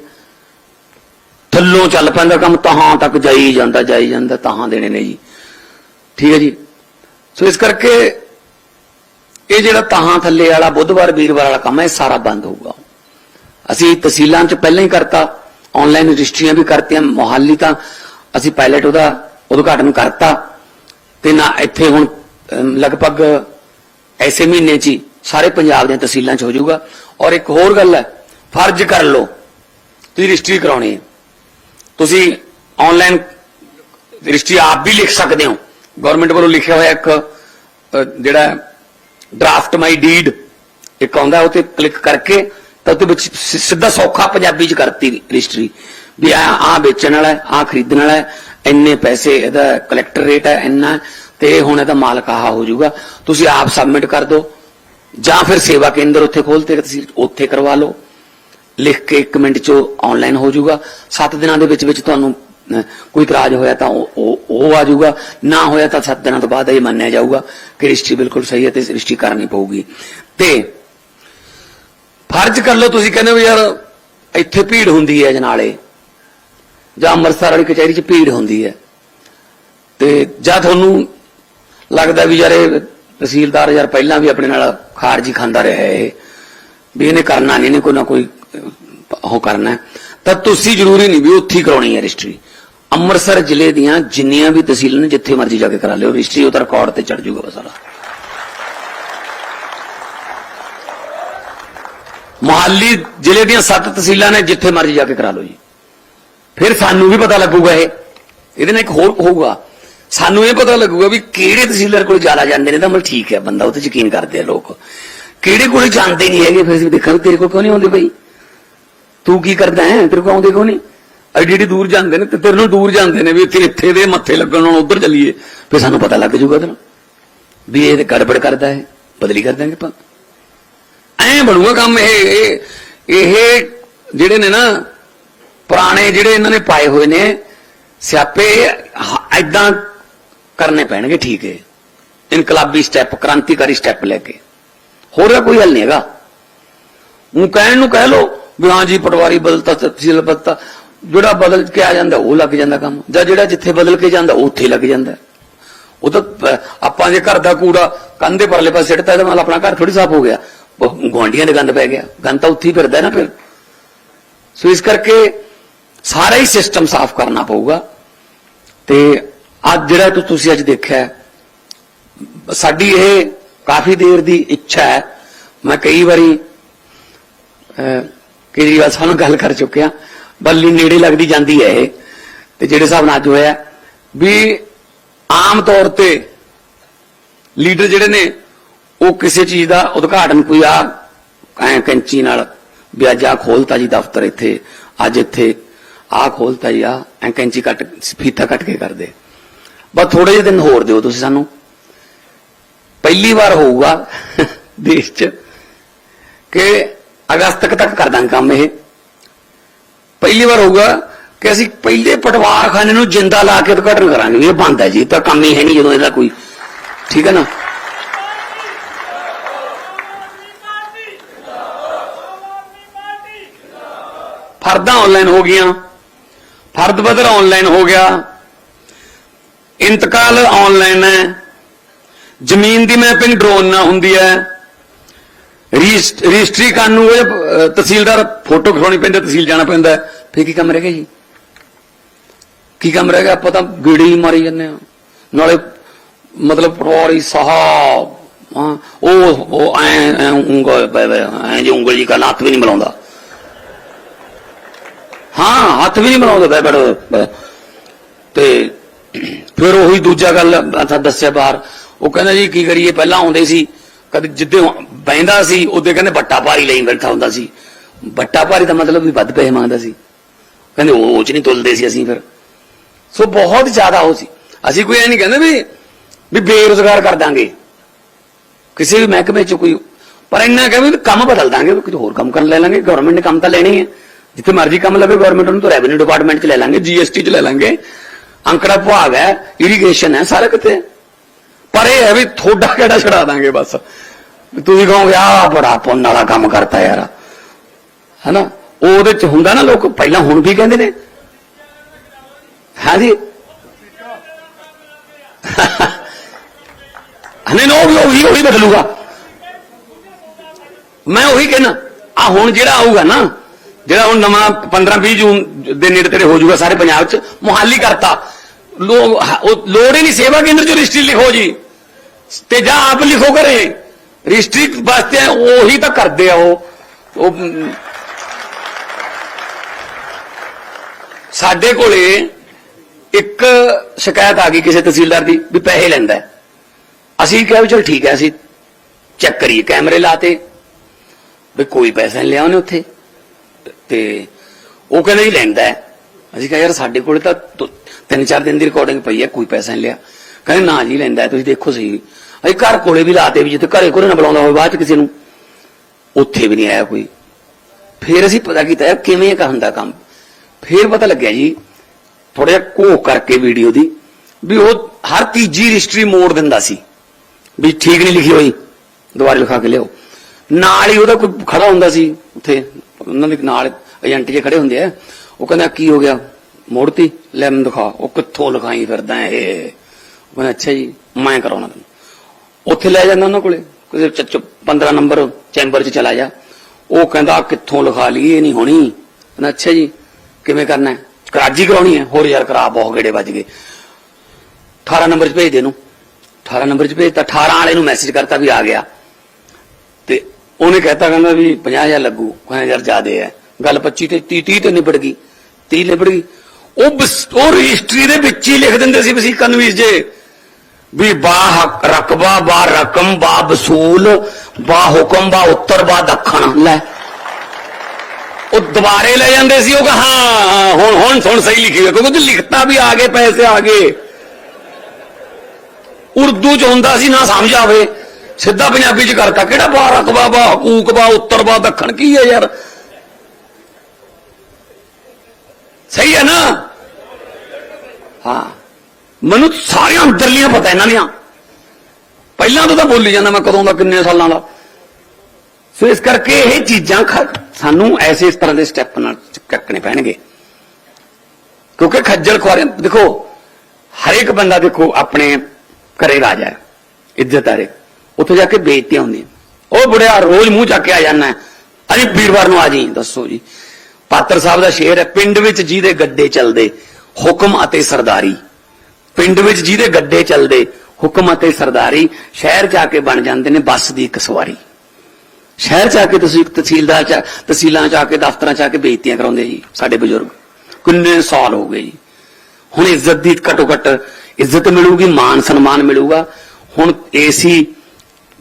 ਥੱਲੋਂ ਚੱਲ ਪੈਂਦਾ ਕੰਮ, ਤਾਹਾਂ ਤੱਕ ਜਾਈ ਜਾਂਦਾ ਜਾਈ ਜਾਂਦਾ, ਤਾਹਾਂ ਦੇਣੇ ਨੇ ਜੀ। ਠੀਕ ਹੈ ਜੀ? ਸੋ ਇਸ ਕਰਕੇ ਇਹ ਜਿਹੜਾ ਤਾਹਾਂ ਥੱਲੇ ਵਾਲਾ, ਬੁੱਧਵਾਰ, ਵੀਰਵਾਰ ਵਾਲਾ ਕੰਮ ਹੈ, ਇਹ ਸਾਰਾ ਬੰਦ ਹੋਊਗਾ। ਅਸੀਂ ਤਹਿਸੀਲਾਂ 'ਚ ਪਹਿਲਾਂ ਹੀ ਕਰਤਾ ਆਨਲਾਈਨ ਰਜਿਸਟਰੀਆਂ ਵੀ ਕਰਤੀਆਂ, ਮੁਹਾਲੀ ਤਾਂ ਅਸੀਂ ਪਾਇਲਟ ਉਹਦਾ ਉਦਘਾਟਨ ਕਰਤਾ। ਤੇ ਨਾ ਇੱਥੇ ਹੁਣ ਲਗਭਗ ਐਸੇ ਮਹੀਨੇ 'ਚ ਹੀ ਸਾਰੇ ਪੰਜਾਬ ਦੀਆਂ ਤਹਿਸੀਲਾਂ 'ਚ ਹੋ ਜਾਊਗਾ। ਔਰ ਇੱਕ ਹੋਰ ਗੱਲ ਹੈ, ਫਰਜ਼ ਕਰ ਲਓ, ਤੁਸੀਂ ਰਜਿਸਟਰੀ ਕਰਾਉਣੀ ਹੈ। ਤੁਸੀਂ ਆਨਲਾਈਨ ਰਜਿਸਟਰੀ ਆਪ ਵੀ ਲਿਖ ਸਕਦੇ ਹੋ। ਗਵਰਨਮੈਂਟ ਵੱਲੋਂ ਲਿਖਿਆ ਹੋਇਆ ਇੱਕ ਜਿਹੜਾ ਡਰਾਫਟ ਮਾਈ ਡੀਡ ਇੱਕ ਆਉਂਦਾ, ਉਹ ਤੇ ਕਲਿੱਕ ਕਰਕੇ ਤਾਂ ਉਹਦੇ ਵਿੱਚ ਸਿੱਧਾ ਸੌਖਾ ਪੰਜਾਬੀ ਚ ਕਰਤੀ ਰਜਿਸਟਰੀ। ਵੀ ਆ ਆ ਵੇਚਣ ਵਾਲਾ ਹੈ ਆ ਖਰੀਦਣ ਵਾਲਾ ਹੈ ਇੰਨੇ ਪੈਸੇ ਇਹਦਾ ਕਲੈਕਟਰ ਰੇਟ ਹੈ ਇੰਨਾ, ਤੇ ਹੁਣ ਇਹਦਾ ਮਾਲਕ ਆਹਾ ਹੋ ਜਾਊਗਾ। ਤੁਸੀਂ ਆਪ ਸਬਮਿਟ ਕਰ ਦਿਓ, ਜਾਂ ਫਿਰ ਸੇਵਾ ਕੇਂਦਰ ਉੱਥੇ ਖੋਲਤੇ ਤੁਸੀਂ ਉੱਥੇ ਕਰਵਾ ਲਓ। ਲਿਖ ਕੇ 1 ਮਿੰਟ ਚ ਆਨਲਾਈਨ ਹੋ ਜਾਊਗਾ। 7 ਦਿਨਾਂ ਦੇ ਵਿੱਚ ਵਿੱਚ ਤੁਹਾਨੂੰ ਕੋਈ ਇਤਰਾਜ਼ ਹੋਇਆ ਤਾਂ ਉਹ, ਉਹ- ਉਹ ਆ ਜਾਊਗਾ। ਨਾ ਹੋਇਆ ਤਾਂ 7 ਦਿਨਾਂ ਤੋਂ ਬਾਅਦ ਇਹ ਮੰਨਿਆ ਜਾਊਗਾ ਕਿ ਰਜਿਸਟਰੀ ਬਿਲਕੁਲ ਸਹੀ ਹੈ ਤੇ ਰਜਿਸਟਰੀ ਕਰਨੀ ਪਊਗੀ। ਤੇ ਫਰਜ਼ ਕਰ ਲਓ ਤੁਸੀਂ ਕਹਿੰਦੇ ਹੋ ਯਾਰ ਇੱਥੇ ਭੀੜ ਹੁੰਦੀ ਹੈ ਜਨਾਲੇ। ਜਾਂ ਅੰਮ੍ਰਿਤਸਰ ਵਾਲੀ ਕਚਹਿਰੀ 'ਚ ਭੀੜ ਹੁੰਦੀ ਹੈ। ਤੇ ਜਾਂ ਤੁਹਾਨੂੰ ਲੱਗਦਾ ਵੀ ਯਾਰ ਇਹ ਤਹਿਸੀਲਦਾਰ ਯਾਰ ਪਹਿਲਾਂ ਵੀ ਆਪਣੇ ਨਾਲ ਖਾਰਜੀ ਖਾਂਦਾ ਰਿਹਾ ਇਹ, ਵੀ ਇਹਨੇ ਕਰਨਾ ਨਹੀਂ, ਇਹਨੇ ਕੋਈ ਨਾ ਕੋਈ ਉਹ ਕਰਨਾ ਤਾਂ ਤੁਸੀਂ ਜ਼ਰੂਰੀ ਨਹੀਂ ਵੀ ਉੱਥੇ ਕਰਾਉਣੀ ਹੈ ਰਜਿਸਟਰੀ। ਅੰਮ੍ਰਿਤਸਰ ਜ਼ਿਲ੍ਹੇ ਦੀਆਂ ਜਿੰਨੀਆਂ ਵੀ ਤਹਿਸੀਲਾਂ ਨੇ, ਜਿੱਥੇ ਮਰਜ਼ੀ ਜਾ ਕੇ ਕਰਾ ਲਿਓ, ਰਜਿਸਟਰੀ ਉਹਦਾ ਰਿਕਾਰਡ ਤੇ ਚੜ ਜਾਊਗਾ ਸਾਰਾ। ਮੁਹਾਲੀ ਜ਼ਿਲ੍ਹੇ ਦੀਆਂ ਸੱਤ ਤਹਿਸੀਲਾਂ ਨੇ, ਜਿੱਥੇ ਮਰਜ਼ੀ ਜਾ ਕੇ ਕਰਾ ਲਓ ਜੀ। ਫਿਰ ਸਾਨੂੰ ਵੀ ਪਤਾ ਲੱਗੂਗਾ ਇਹ। ਇਹਦੇ ਨਾਲ ਇੱਕ ਹੋਰ ਹੋਊਗਾ। ਸਾਨੂੰ ਇਹ ਪਤਾ ਲੱਗੂਗਾ ਵੀ ਕਿਹੜੇ ਤਹਿਸੀਲਦਾਰ ਕੋਲ ਜ਼ਿਆਦਾ ਜਾਂਦੇ ਨੇ ਤਾਂ ਮਤਲਬ ਠੀਕ ਹੈ, ਬੰਦਾ ਉਹ ਤੇ ਯਕੀਨ ਕਰਦੇ ਆ ਲੋਕ। ਕਿਹੜੇ ਕੋਲ ਜਾਂਦੇ ਨਹੀਂ ਹੈਗੇ, ਫਿਰ ਅਸੀਂ ਦੇਖਾਂ ਤੇਰੇ ਕੋਲ ਕਿਉਂ ਨਹੀਂ ਆਉਂਦੇ ਬਈ? ਤੂੰ ਕੀ ਕਰਦਾ ਹੈ? ਤੇਰੇ ਕੋਲ ਆਉਂਦੇ ਕਿਉਂ ਨਹੀਂ? ਐਡੀ ਐਡੀ ਦੂਰ ਜਾਂਦੇ ਨੇ ਤੇ ਤੇਰੇ ਨੂੰ ਦੂਰ ਜਾਂਦੇ ਨੇ ਵੀ ਇੱਥੇ ਇੱਥੇ ਦੇ ਮੱਥੇ ਲੱਗਣ ਨਾਲ ਉਧਰ ਚੱਲੀਏ। ਫਿਰ ਸਾਨੂੰ ਪਤਾ ਲੱਗ ਜੂਗਾ ਉਹਦੇ ਨਾਲ ਵੀ ਇਹ ਤੇ ਗੜਬੜ ਕਰਦਾ ਹੈ। ਬਦਲੀ ਕਰ ਦਾਂਗੇ ਆਪਾਂ। ਐ ਬਣੂਗਾ ਕੰਮ ਇਹ ਇਹ ਜਿਹੜੇ ਨੇ ਨਾ ਪੁਰਾਣੇ ਜਿਹੜੇ ਇਹਨਾਂ ਨੇ ਪਾਏ ਹੋਏ ਨੇ, ਸਿਆਪੇ ਐਦਾਂ ਕਰਨੇ ਪੈਣਗੇ, ਠੀਕ ਹੈ ਇਨਕਲਾਬੀ ਸਟੈਪ, ਕ੍ਰਾਂਤੀਕਾਰੀ ਸਟੈਪ ਲੈ ਕੇ। ਹੋਰ ਕੋਈ ਹੱਲ ਨਹੀਂ ਹੈਗਾ। ਉਹ ਕਹਿਣ ਨੂੰ ਕਹਿ ਲੋ ਵੀ ਹਾਂ ਜੀ, ਪਟਵਾਰੀ ਬਦਲਤਾ, ਤਹਿਸੀਲ ਬਦਲਤਾ, ਜਿਹੜਾ ਬਦਲ ਕੇ ਆ ਜਾਂਦਾ, ਉਹ ਲੱਗ ਜਾਂਦਾ ਕੰਮ। ਜਾਂ ਜਿਹੜਾ ਜਿੱਥੇ ਬਦਲ ਕੇ ਜਾਂਦਾ ਉੱਥੇ ਲੱਗ ਜਾਂਦਾ। ਉਹ ਤਾਂ ਆਪਾਂ ਜੇ ਘਰ ਦਾ ਕੂੜਾ ਕੰਧੇ ਪਰਲੇ ਪਾਸੇ ਸਿੱਟਤਾ, ਇਹਦਾ ਮਤਲਬ ਆਪਣਾ ਘਰ ਥੋੜੀ ਸਾਫ਼ ਹੋ ਗਿਆ। ਗਵਾਂਡੀਆਂ ਦੇ ਗੰਦ ਪੈ ਗਿਆ। ਗੰਦ ਤਾਂ ਉੱਥੇ ਹੀ ਫਿਰਦਾ ਨਾ ਫਿਰ। ਸੋ ਇਸ ਕਰਕੇ ਸਾਰਾ ਹੀ ਸਿਸਟਮ ਸਾਫ਼ ਕਰਨਾ ਪਊਗਾ। ਤੇ ਅੱਜ ਜਿਹੜਾ ਤੁਸੀਂ ਅੱਜ ਦੇਖਿਆ ਸਾਡੀ ਇਹ ਕਾਫੀ ਦੇਰ ਦੀ ਇੱਛਾ ਹੈ। ਮੈਂ ਕਈ ਵਾਰੀ ਕੇਜਰੀਵਾਲ ਸਾਹਿਬ ਨਾਲ ਗੱਲ ਕਰ ਚੁੱਕਿਆ ਬੱਲੀ ਨੇੜੇ ਲੱਗਦੀ ਜਾਂਦੀ ਹੈ ਇਹ। ਤੇ ਜਿਹੜੇ ਹਿਸਾਬ ਨਾਲ ਅੱਜ ਹੋਇਆ ਵੀ ਆਮ ਤੌਰ ਤੇ ਲੀਡਰ ਜਿਹੜੇ ਨੇ, ਉਹ ਕਿਸੇ ਚੀਜ਼ ਦਾ ਉਦਘਾਟਨ ਕੋਈ ਆ ਕੈਂਚੀ ਨਾਲ ਵਿਆਜਾ ਖੋਲਤਾ ਜੀ ਦਫ਼ਤਰ ਇੱਥੇ, ਅੱਜ ਇੱਥੇ ਆ ਖੋਲਤਾ ਜੀ ਆ, ਐ ਕੈਂਚੀ ਕੱਟ, ਫੀਤਾ ਕੱਟ ਕੇ ਕਰਦੇ। ਬਸ ਥੋੜੇ ਜਿਹੇ ਦਿਨ ਹੋਰ ਦਿਓ ਤੁਸੀਂ ਸਾਨੂੰ। ਪਹਿਲੀ ਵਾਰ ਹੋਊਗਾ ਦੇਸ਼ 'ਚ ਕਿ ਅਗਸਤ ਤੱਕ ਤੱਕ ਕਰ ਦਾਂਗੇ ਕੰਮ ਇਹ। ਪਹਿਲੀ ਵਾਰ ਹੋਊਗਾ ਕਿ ਅਸੀਂ ਪਹਿਲੇ ਪਟਵਾਰਖਾਨੇ ਨੂੰ ਜਿੰਦਾ ਲਾ ਕੇ ਉਦਘਾਟਨ ਕਰਾਂਗੇ। ਵੀ ਇਹ ਬੰਦ ਹੈ ਜੀ ਤਾਂ ਕੰਮ ਹੀ ਹੈ ਨਹੀਂ ਜਦੋਂ ਇਹਦਾ ਕੋਈ। ਠੀਕ ਹੈ ਨਾ? ਫਰਦਾਂ ਆਨਲਾਈਨ ਹੋ ਗਈਆਂ। ਫਰਦ ਬਦਰ ਆਨਲਾਈਨ ਹੋ ਗਿਆ। ਇੰਤਕਾਲ ਆਨਲਾਈਨ ਹੈ। ਜ਼ਮੀਨ ਦੀ ਮੈਪਿੰਗ ਡਰੋਨ ਨਾਲ ਹੁੰਦੀ ਹੈ। ਰਜਿਸਟ- ਰਜਿਸਟਰੀ ਕਰਨ ਨੂੰ ਉਹ ਤਹਿਸੀਲਦਾਰ ਫੋਟੋ ਖਿਚਾਉਣੀ ਪੈਂਦੀ ਤਹਿਸੀਲ ਜਾਣਾ ਪੈਂਦਾ ਹੈ। ਫਿਰ ਕੀ ਕੰਮ ਰਹਿ ਗਿਆ ਜੀ? ਕੀ ਕੰਮ ਰਹਿ ਗਿਆ? ਆਪਾਂ ਤਾਂ ਗੀੜੀ ਮਾਰੀ ਜਾਂਦੇ ਆ ਨਾਲੇ ਮਤਲਬ ਪਟਵਾਰੀ ਸਾਹਿਬ, ਹਾਂ, ਉਹ ਉਹ ਐ ਐ ਉਂਗਲ ਐ ਜੇ ਉਂਗਲ ਜੀ ਕਾ ਹੱਥ ਵੀ ਨਹੀਂ ਮਿਲਾਉਂਦਾ। ਹਾਂ, ਹੱਥ ਵੀ ਨਹੀਂ ਮਿਲਾਉਂਦਾ ਬੈ ਬੜ ਤੇ ਫਿਰ ਉਹੀ ਦੂਜਾ ਗੱਲ ਅਸਾਂ ਦੱਸਿਆ ਬਾਹਰ। ਉਹ ਕਹਿੰਦਾ ਜੀ, ਕੀ ਕਰੀਏ? ਪਹਿਲਾਂ ਆਉਂਦੇ ਸੀ, ਕਦੇ ਜਿੱਦੇ ਬੈਂਦਾ ਸੀ, ਉਹਦੇ ਕਹਿੰਦੇ ਬੱਟਾ ਭਾਰੀ ਲਈ ਬੈਠਾ ਹੁੰਦਾ ਸੀ। ਬੱਟਾ ਭਾਰੀ ਦਾ ਮਤਲਬ ਵੀ ਵੱਧ ਪੈਸੇ ਮੰਗਦਾ ਸੀ। ਕਹਿੰਦੇ ਉਹ ਚ ਨਹੀਂ ਤੁਲਦੇ ਸੀ ਅਸੀਂ ਫਿਰ। ਸੋ ਬਹੁਤ ਜ਼ਿਆਦਾ ਉਹ ਸੀ। ਅਸੀਂ ਕੋਈ ਇਹ ਨਹੀਂ ਕਹਿੰਦੇ ਵੀ ਵੀ ਬੇਰੁਜ਼ਗਾਰ ਕਰ ਦਾਂਗੇ। ਕਿਸੇ ਵੀ ਮਹਿਕਮੇ ਚ ਕੋਈ ਪਰ ਇੰਨਾ ਕਹਿੰਦੇ ਵੀ ਕੰਮ ਬਦਲ ਦਾਂਗੇ ਕੋਈ ਹੋਰ ਕੰਮ ਕਰਨ ਲੈ ਲਾਂਗੇ। ਗਵਰਨਮੈਂਟ ਨੇ ਕੰਮ ਤਾਂ ਲੈਣੇ ਹੈ ਜਿੱਥੇ ਮਰਜ਼ੀ ਕੰਮ ਲਵੇ ਗਵਰਨਮੈਂਟ ਨੂੰ ਤਾਂ ਰੈਵਨਿਊ ਡਿਪਾਰਟਮੈਂਟ ਚ ਲੈ ਲਾਂਗੇ ਜੀਐਸਟੀ ਚ ਲੈ ਲਾਂਗੇ। ਅੰਕੜਾ ਭਾਗ ਹੈ ਇਰੀਗੇਸ਼ਨ ਹੈ, ਸਾਰਾ ਕਿਤੇ ਪਰ ਇਹ ਹੈ ਵੀ ਥੋੜਾ ਕਿਹੜਾ ਛਡਾ ਦਾਂਗੇ ਬਸ। ਤੁਸੀਂ ਕਹੋਗੇ ਆ ਬੜਾ ਪੁੰਨ ਵਾਲਾ ਕੰਮ ਕਰਤਾ ਯਾਰ। ਹੈਨਾ? ਉਹਦੇ ਚ ਹੁੰਦਾ ਨਾ ਲੋਕ, ਪਹਿਲਾਂ ਹੁਣ ਵੀ ਕਹਿੰਦੇ ਨੇ। ਹਾਂਜੀ? ਹਨੇ ਨੋ ਵੀ ਉਹੀ ਉਹੀ ਬਦਲੂਗਾ। ਮੈਂ ਉਹੀ ਕਹਿਣਾ ਆ ਹੁਣ ਜਿਹੜਾ ਆਊਗਾ ਨਾ ਜਿਹੜਾ ਹੁਣ ਨਵਾਂ 15 20 ਜੂਨ ਦੇ ਨੇੜੇ ਤੇੜੇ ਹੋ ਜਾਊਗਾ ਸਾਰੇ ਪੰਜਾਬ 'ਚ, ਮੁਹਾਲੀ ਕਰਤਾ। ਲੋੜ ਹੀ ਨਹੀਂ ਸੇਵਾ ਕੇਂਦਰ 'ਚ ਰਜਿਸਟਰੀ ਲਿਖੋ ਜੀ। ਤੇ ਜਾਂ ਆਪ ਲਿਖੋ ਕਰੇ ਰਜਿਸਟਰੀ ਵਾਸਤੇ ਉਹੀ ਤਾਂ ਕਰਦੇ ਆ ਉਹ। ਸਾਡੇ ਕੋਲੇ ਇੱਕ ਸ਼ਿਕਾਇਤ ਆ ਗਈ ਕਿਸੇ ਤਹਿਸੀਲਦਾਰ ਦੀ ਵੀ ਪੈਸੇ ਲੈਂਦਾ ਅਸੀਂ ਕਿਹਾ ਵੀ ਚਲ ਠੀਕ ਹੈ, ਅਸੀਂ ਚੈੱਕ ਕਰੀਏ, ਕੈਮਰੇ ਲਾਤੇ ਵੀ ਕੋਈ ਪੈਸਾ ਨਹੀਂ ਲਿਆ ਉਹਨੇ ਉੱਥੇ। ਤੇ ਉਹ ਕਹਿੰਦਾ ਜੀ ਲੈਂਦਾ ਹੈ। ਅਸੀਂ ਕਿਹਾ, ਯਾਰ ਸਾਡੇ ਕੋਲੇ ਤਾਂ ਤਿੰਨ ਚਾਰ ਦਿਨ ਦੀ ਰਿਕਾਰਡਿੰਗ ਪਈ ਹੈ, ਕੋਈ ਪੈਸਾ ਨਹੀਂ ਲਿਆ। ਕਹਿੰਦੇ, ਨਾ ਜੀ, ਲੈਂਦਾ ਤੁਸੀਂ ਦੇਖੋ ਸਹੀ। ਅਸੀਂ ਘਰ ਕੋਲੇ ਵੀ ਲਾਤੇ ਵੀ ਜਿੱਥੇ ਘਰੇ ਕੋਲੇ ਨਾ ਬੁਲਾਉਂਦਾ ਹੋਵੇ, ਬਾਅਦ ਚ ਕਿਸੇ ਨੂੰ। ਉੱਥੇ ਵੀ ਨਹੀਂ ਆਇਆ ਕੋਈ। ਫਿਰ ਅਸੀਂ ਪਤਾ ਕੀਤਾ, ਯਾਰ ਕਿਵੇਂ ਇਹ ਹੁੰਦਾ ਕੰਮ? ਫਿਰ ਪਤਾ ਲੱਗਿਆ ਜੀ ਥੋੜਾ ਜਿਹਾ ਘੋਖ ਕਰਕੇ ਵੀਡੀਓ ਦੀ, ਵੀ ਉਹ ਹਰ ਤੀਜੀ ਰਜਿਸਟਰੀ ਮੋੜ ਦਿੰਦਾ ਸੀ। ਵੀ ਠੀਕ ਨਹੀਂ ਲਿਖੀ ਹੋਈ, ਦੁਬਾਰਾ ਲਿਖਾ ਕੇ ਲਿਆਓ। ਨਾਲ ਹੀ ਉਹਦਾ ਕੋਈ ਖੜਾ ਹੁੰਦਾ ਸੀ, ਉੱਥੇ ਉਹਨਾਂ ਦੇ ਨਾਲ ਏਜੰਟ ਜੇ ਖੜੇ ਹੁੰਦੇ ਆ, ਉਹ ਕਹਿੰਦਾ, ਕੀ ਹੋ ਗਿਆ? ਮੋੜਤੀ? ਲੈ ਮੈਨੂੰ ਦਿਖਾ। ਉਹ ਕਿੱਥੋਂ ਲਿਖਾਈ ਫਿਰਦਾ ਇਹ? ਉਹ ਕਹਿੰਦਾ, ਅੱਛਾ ਜੀ, ਮੈਂ ਕਰਾਉਣਾ ਤੈਨੂੰ। ਉੱਥੇ ਲੈ ਜਾਂਦਾ ਉਹਨਾਂ ਕੋਲੇ। ਕਿਸੇ 15 ਨੰਬਰ ਚੈਂਬਰ 'ਚ ਚਲਾ ਜਾ। ਉਹ ਕਹਿੰਦਾ ਕਿੱਥੋਂ ਲਿਖਾ ਲਈ ਇਹ ਨਹੀਂ ਹੋਣੀ। ਕਹਿੰਦਾ, ਅੱਛਾ ਜੀ, ਕਿਵੇਂ ਕਰਨਾ ਹੈ? ਕਰਾਜੀ ਕਰਾਉਣੀ ਹੈ? ਹੋਰ ਯਾਰ ਕਰਾ ਬਹੁਤ ਗੇੜੇ ਵੱਜ ਗਏ। 18 ਨੰਬਰ 'ਚ ਭੇਜ ਦੇ ਇਹਨੂੰ। 18 ਨੰਬਰ 'ਚ ਭੇਜਤਾ। 18 ਵਾਲੇ ਨੂੰ ਮੈਸੇਜ ਕਰਤਾ ਵੀ ਆ ਗਿਆ। ਉਹਨੇ ਕਹਿਤਾ ਕਹਿੰਦਾ ਵੀ 50000 ਲੱਗੂ ਕਹਿੰਦਾ ਯਾਰ ਜ਼ਿਆਦੇ ਹੈ। ਗੱਲ 25 ਤੇ 30 30 ਤੇ ਨਿਬੜ ਗਈ 30 ਨਿਬੜ ਗਈ। ਉਹ ਉਹ ਰਜਿਸਟਰੀ ਦੇ ਵਿੱਚ ਹੀ ਲਿਖ ਦਿੰਦੇ ਸੀ ਵਸੀਕਾ ਨਵੀਸ ਜੇ। ਵੀ ਬਾ ਹੱਕ ਰਕਬਾ ਬਾ ਰਕਮ ਬਾ ਵਸੂਲ ਬਾ ਹੁਕਮ ਬਾ ਉੱਤਰ ਬਾ ਦੱਖਣ। ਲੈ। ਉਹ ਦੁਬਾਰੇ ਲੈ ਜਾਂਦੇ ਸੀ ਉਹ ਕਿ ਹਾਂ ਹਾਂ, ਹੁਣ ਹੁਣ ਹੁਣ ਸਹੀ ਲਿਖੀ ਹੋਈ ਕਿਉਂਕਿ ਲਿਖਤਾ ਵੀ ਆ ਗਏ ਪੈਸੇ ਆ ਗਏ। ਉਰਦੂ ਚ ਹੁੰਦਾ ਸੀ ਨਾ ਸਮਝ ਆਵੇ। ਸਿੱਧਾ ਪੰਜਾਬੀ ਚ ਕਰਤਾ। ਕਿਹੜਾ ਬਾ ਰਕਬਾ ਬਾ ਹਕੂਕ ਬਾ ਉੱਤਰ ਬਾ ਦੱਖਣ ਕੀ ਹੈ ਯਾਰ? ਸਹੀ ਹੈ ਨਾ? ਹਾਂ। ਮੈਨੂੰ ਸਾਰੀਆਂ ਅੰਦਰਲੀਆਂ ਪਤਾ ਇਹਨਾਂ ਦੀਆਂ। ਪਹਿਲਾਂ ਤੋਂ ਤਾਂ ਬੋਲੀ ਜਾਂਦਾ ਮੈਂ ਕਦੋਂ ਦਾ, ਕਿੰਨੇ ਸਾਲਾਂ ਦਾ। ਸੋ ਇਸ ਕਰਕੇ ਇਹ ਚੀਜ਼ਾਂ ਖ- ਸਾਨੂੰ ਐਸੇ ਇਸ ਤਰ੍ਹਾਂ ਦੇ ਸਟੈਪ ਨਾਲ ਚੱਕਣੇ ਪੈਣਗੇ। ਕਿਉਂਕਿ ਖੱਜਲ ਖੁਆਰੇ, ਦੇਖੋ, ਹਰੇਕ ਬੰਦਾ ਦੇਖੋ ਆਪਣੇ ਘਰੇ ਰਾਜਾ ਹੈ, ਇੱਜ਼ਤ ਹੈ ਉੱਥੇ ਜਾ ਕੇ ਬੇਇੱਜ਼ਤੀਆਂ ਹੁੰਦੀਆਂ। ਉਹ ਬੁੜਿਆ ਰੋਜ਼ ਮੂੰਹ ਚੱਕ ਕੇ ਆ ਜਾਂਦਾ। ਅਜੀ ਵੀਰਵਾਰ ਨੂੰ ਆ ਜੀ ਦੱਸੋ ਜੀ। ਪਾਤਰ ਸਾਹਿਬ ਦਾ ਸ਼ੇਰ ਹੈ, ਪਿੰਡ ਵਿੱਚ ਜਿਹਦੇ ਗੱਡੇ ਚੱਲਦੇ, ਹੁਕਮ ਅਤੇ ਸਰਦਾਰੀ। ਪਿੰਡ ਵਿੱਚ ਜਿਹਦੇ ਗੱਡੇ ਚੱਲਦੇ, ਹੁਕਮ ਅਤੇ ਸਰਦਾਰੀ। ਸ਼ਹਿਰ ਜਾ ਕੇ ਬਣ ਜਾਂਦੇ ਨੇ ਬੱਸ ਦੀ ਇੱਕ ਸਵਾਰੀ। ਸ਼ਹਿਰ ਚ ਆ ਕੇ ਤੁਸੀਂ ਤਹਿਸੀਲਦਾਰ ਚ ਤਹਿਸੀਲਾਂ ਚ ਆ ਕੇ, ਦਫ਼ਤਰਾਂ ਚ ਆ ਕੇ ਬੇਇੱਜ਼ਤੀਆਂ ਕਰਾਉਂਦੇ ਜੀ, ਸਾਡੇ ਬਜ਼ੁਰਗ। ਕਿੰਨੇ ਸਾਲ ਹੋ ਗਏ ਜੀ। ਹੁਣ ਇੱਜ਼ਤ ਦੀ ਘਟੋ ਘਟ ਇੱਜ਼ਤ ਮਿਲੂਗੀ, ਮਾਨ ਸਨਮਾਨ ਮਿਲੂਗਾ। ਹੁਣ ਏਸੀ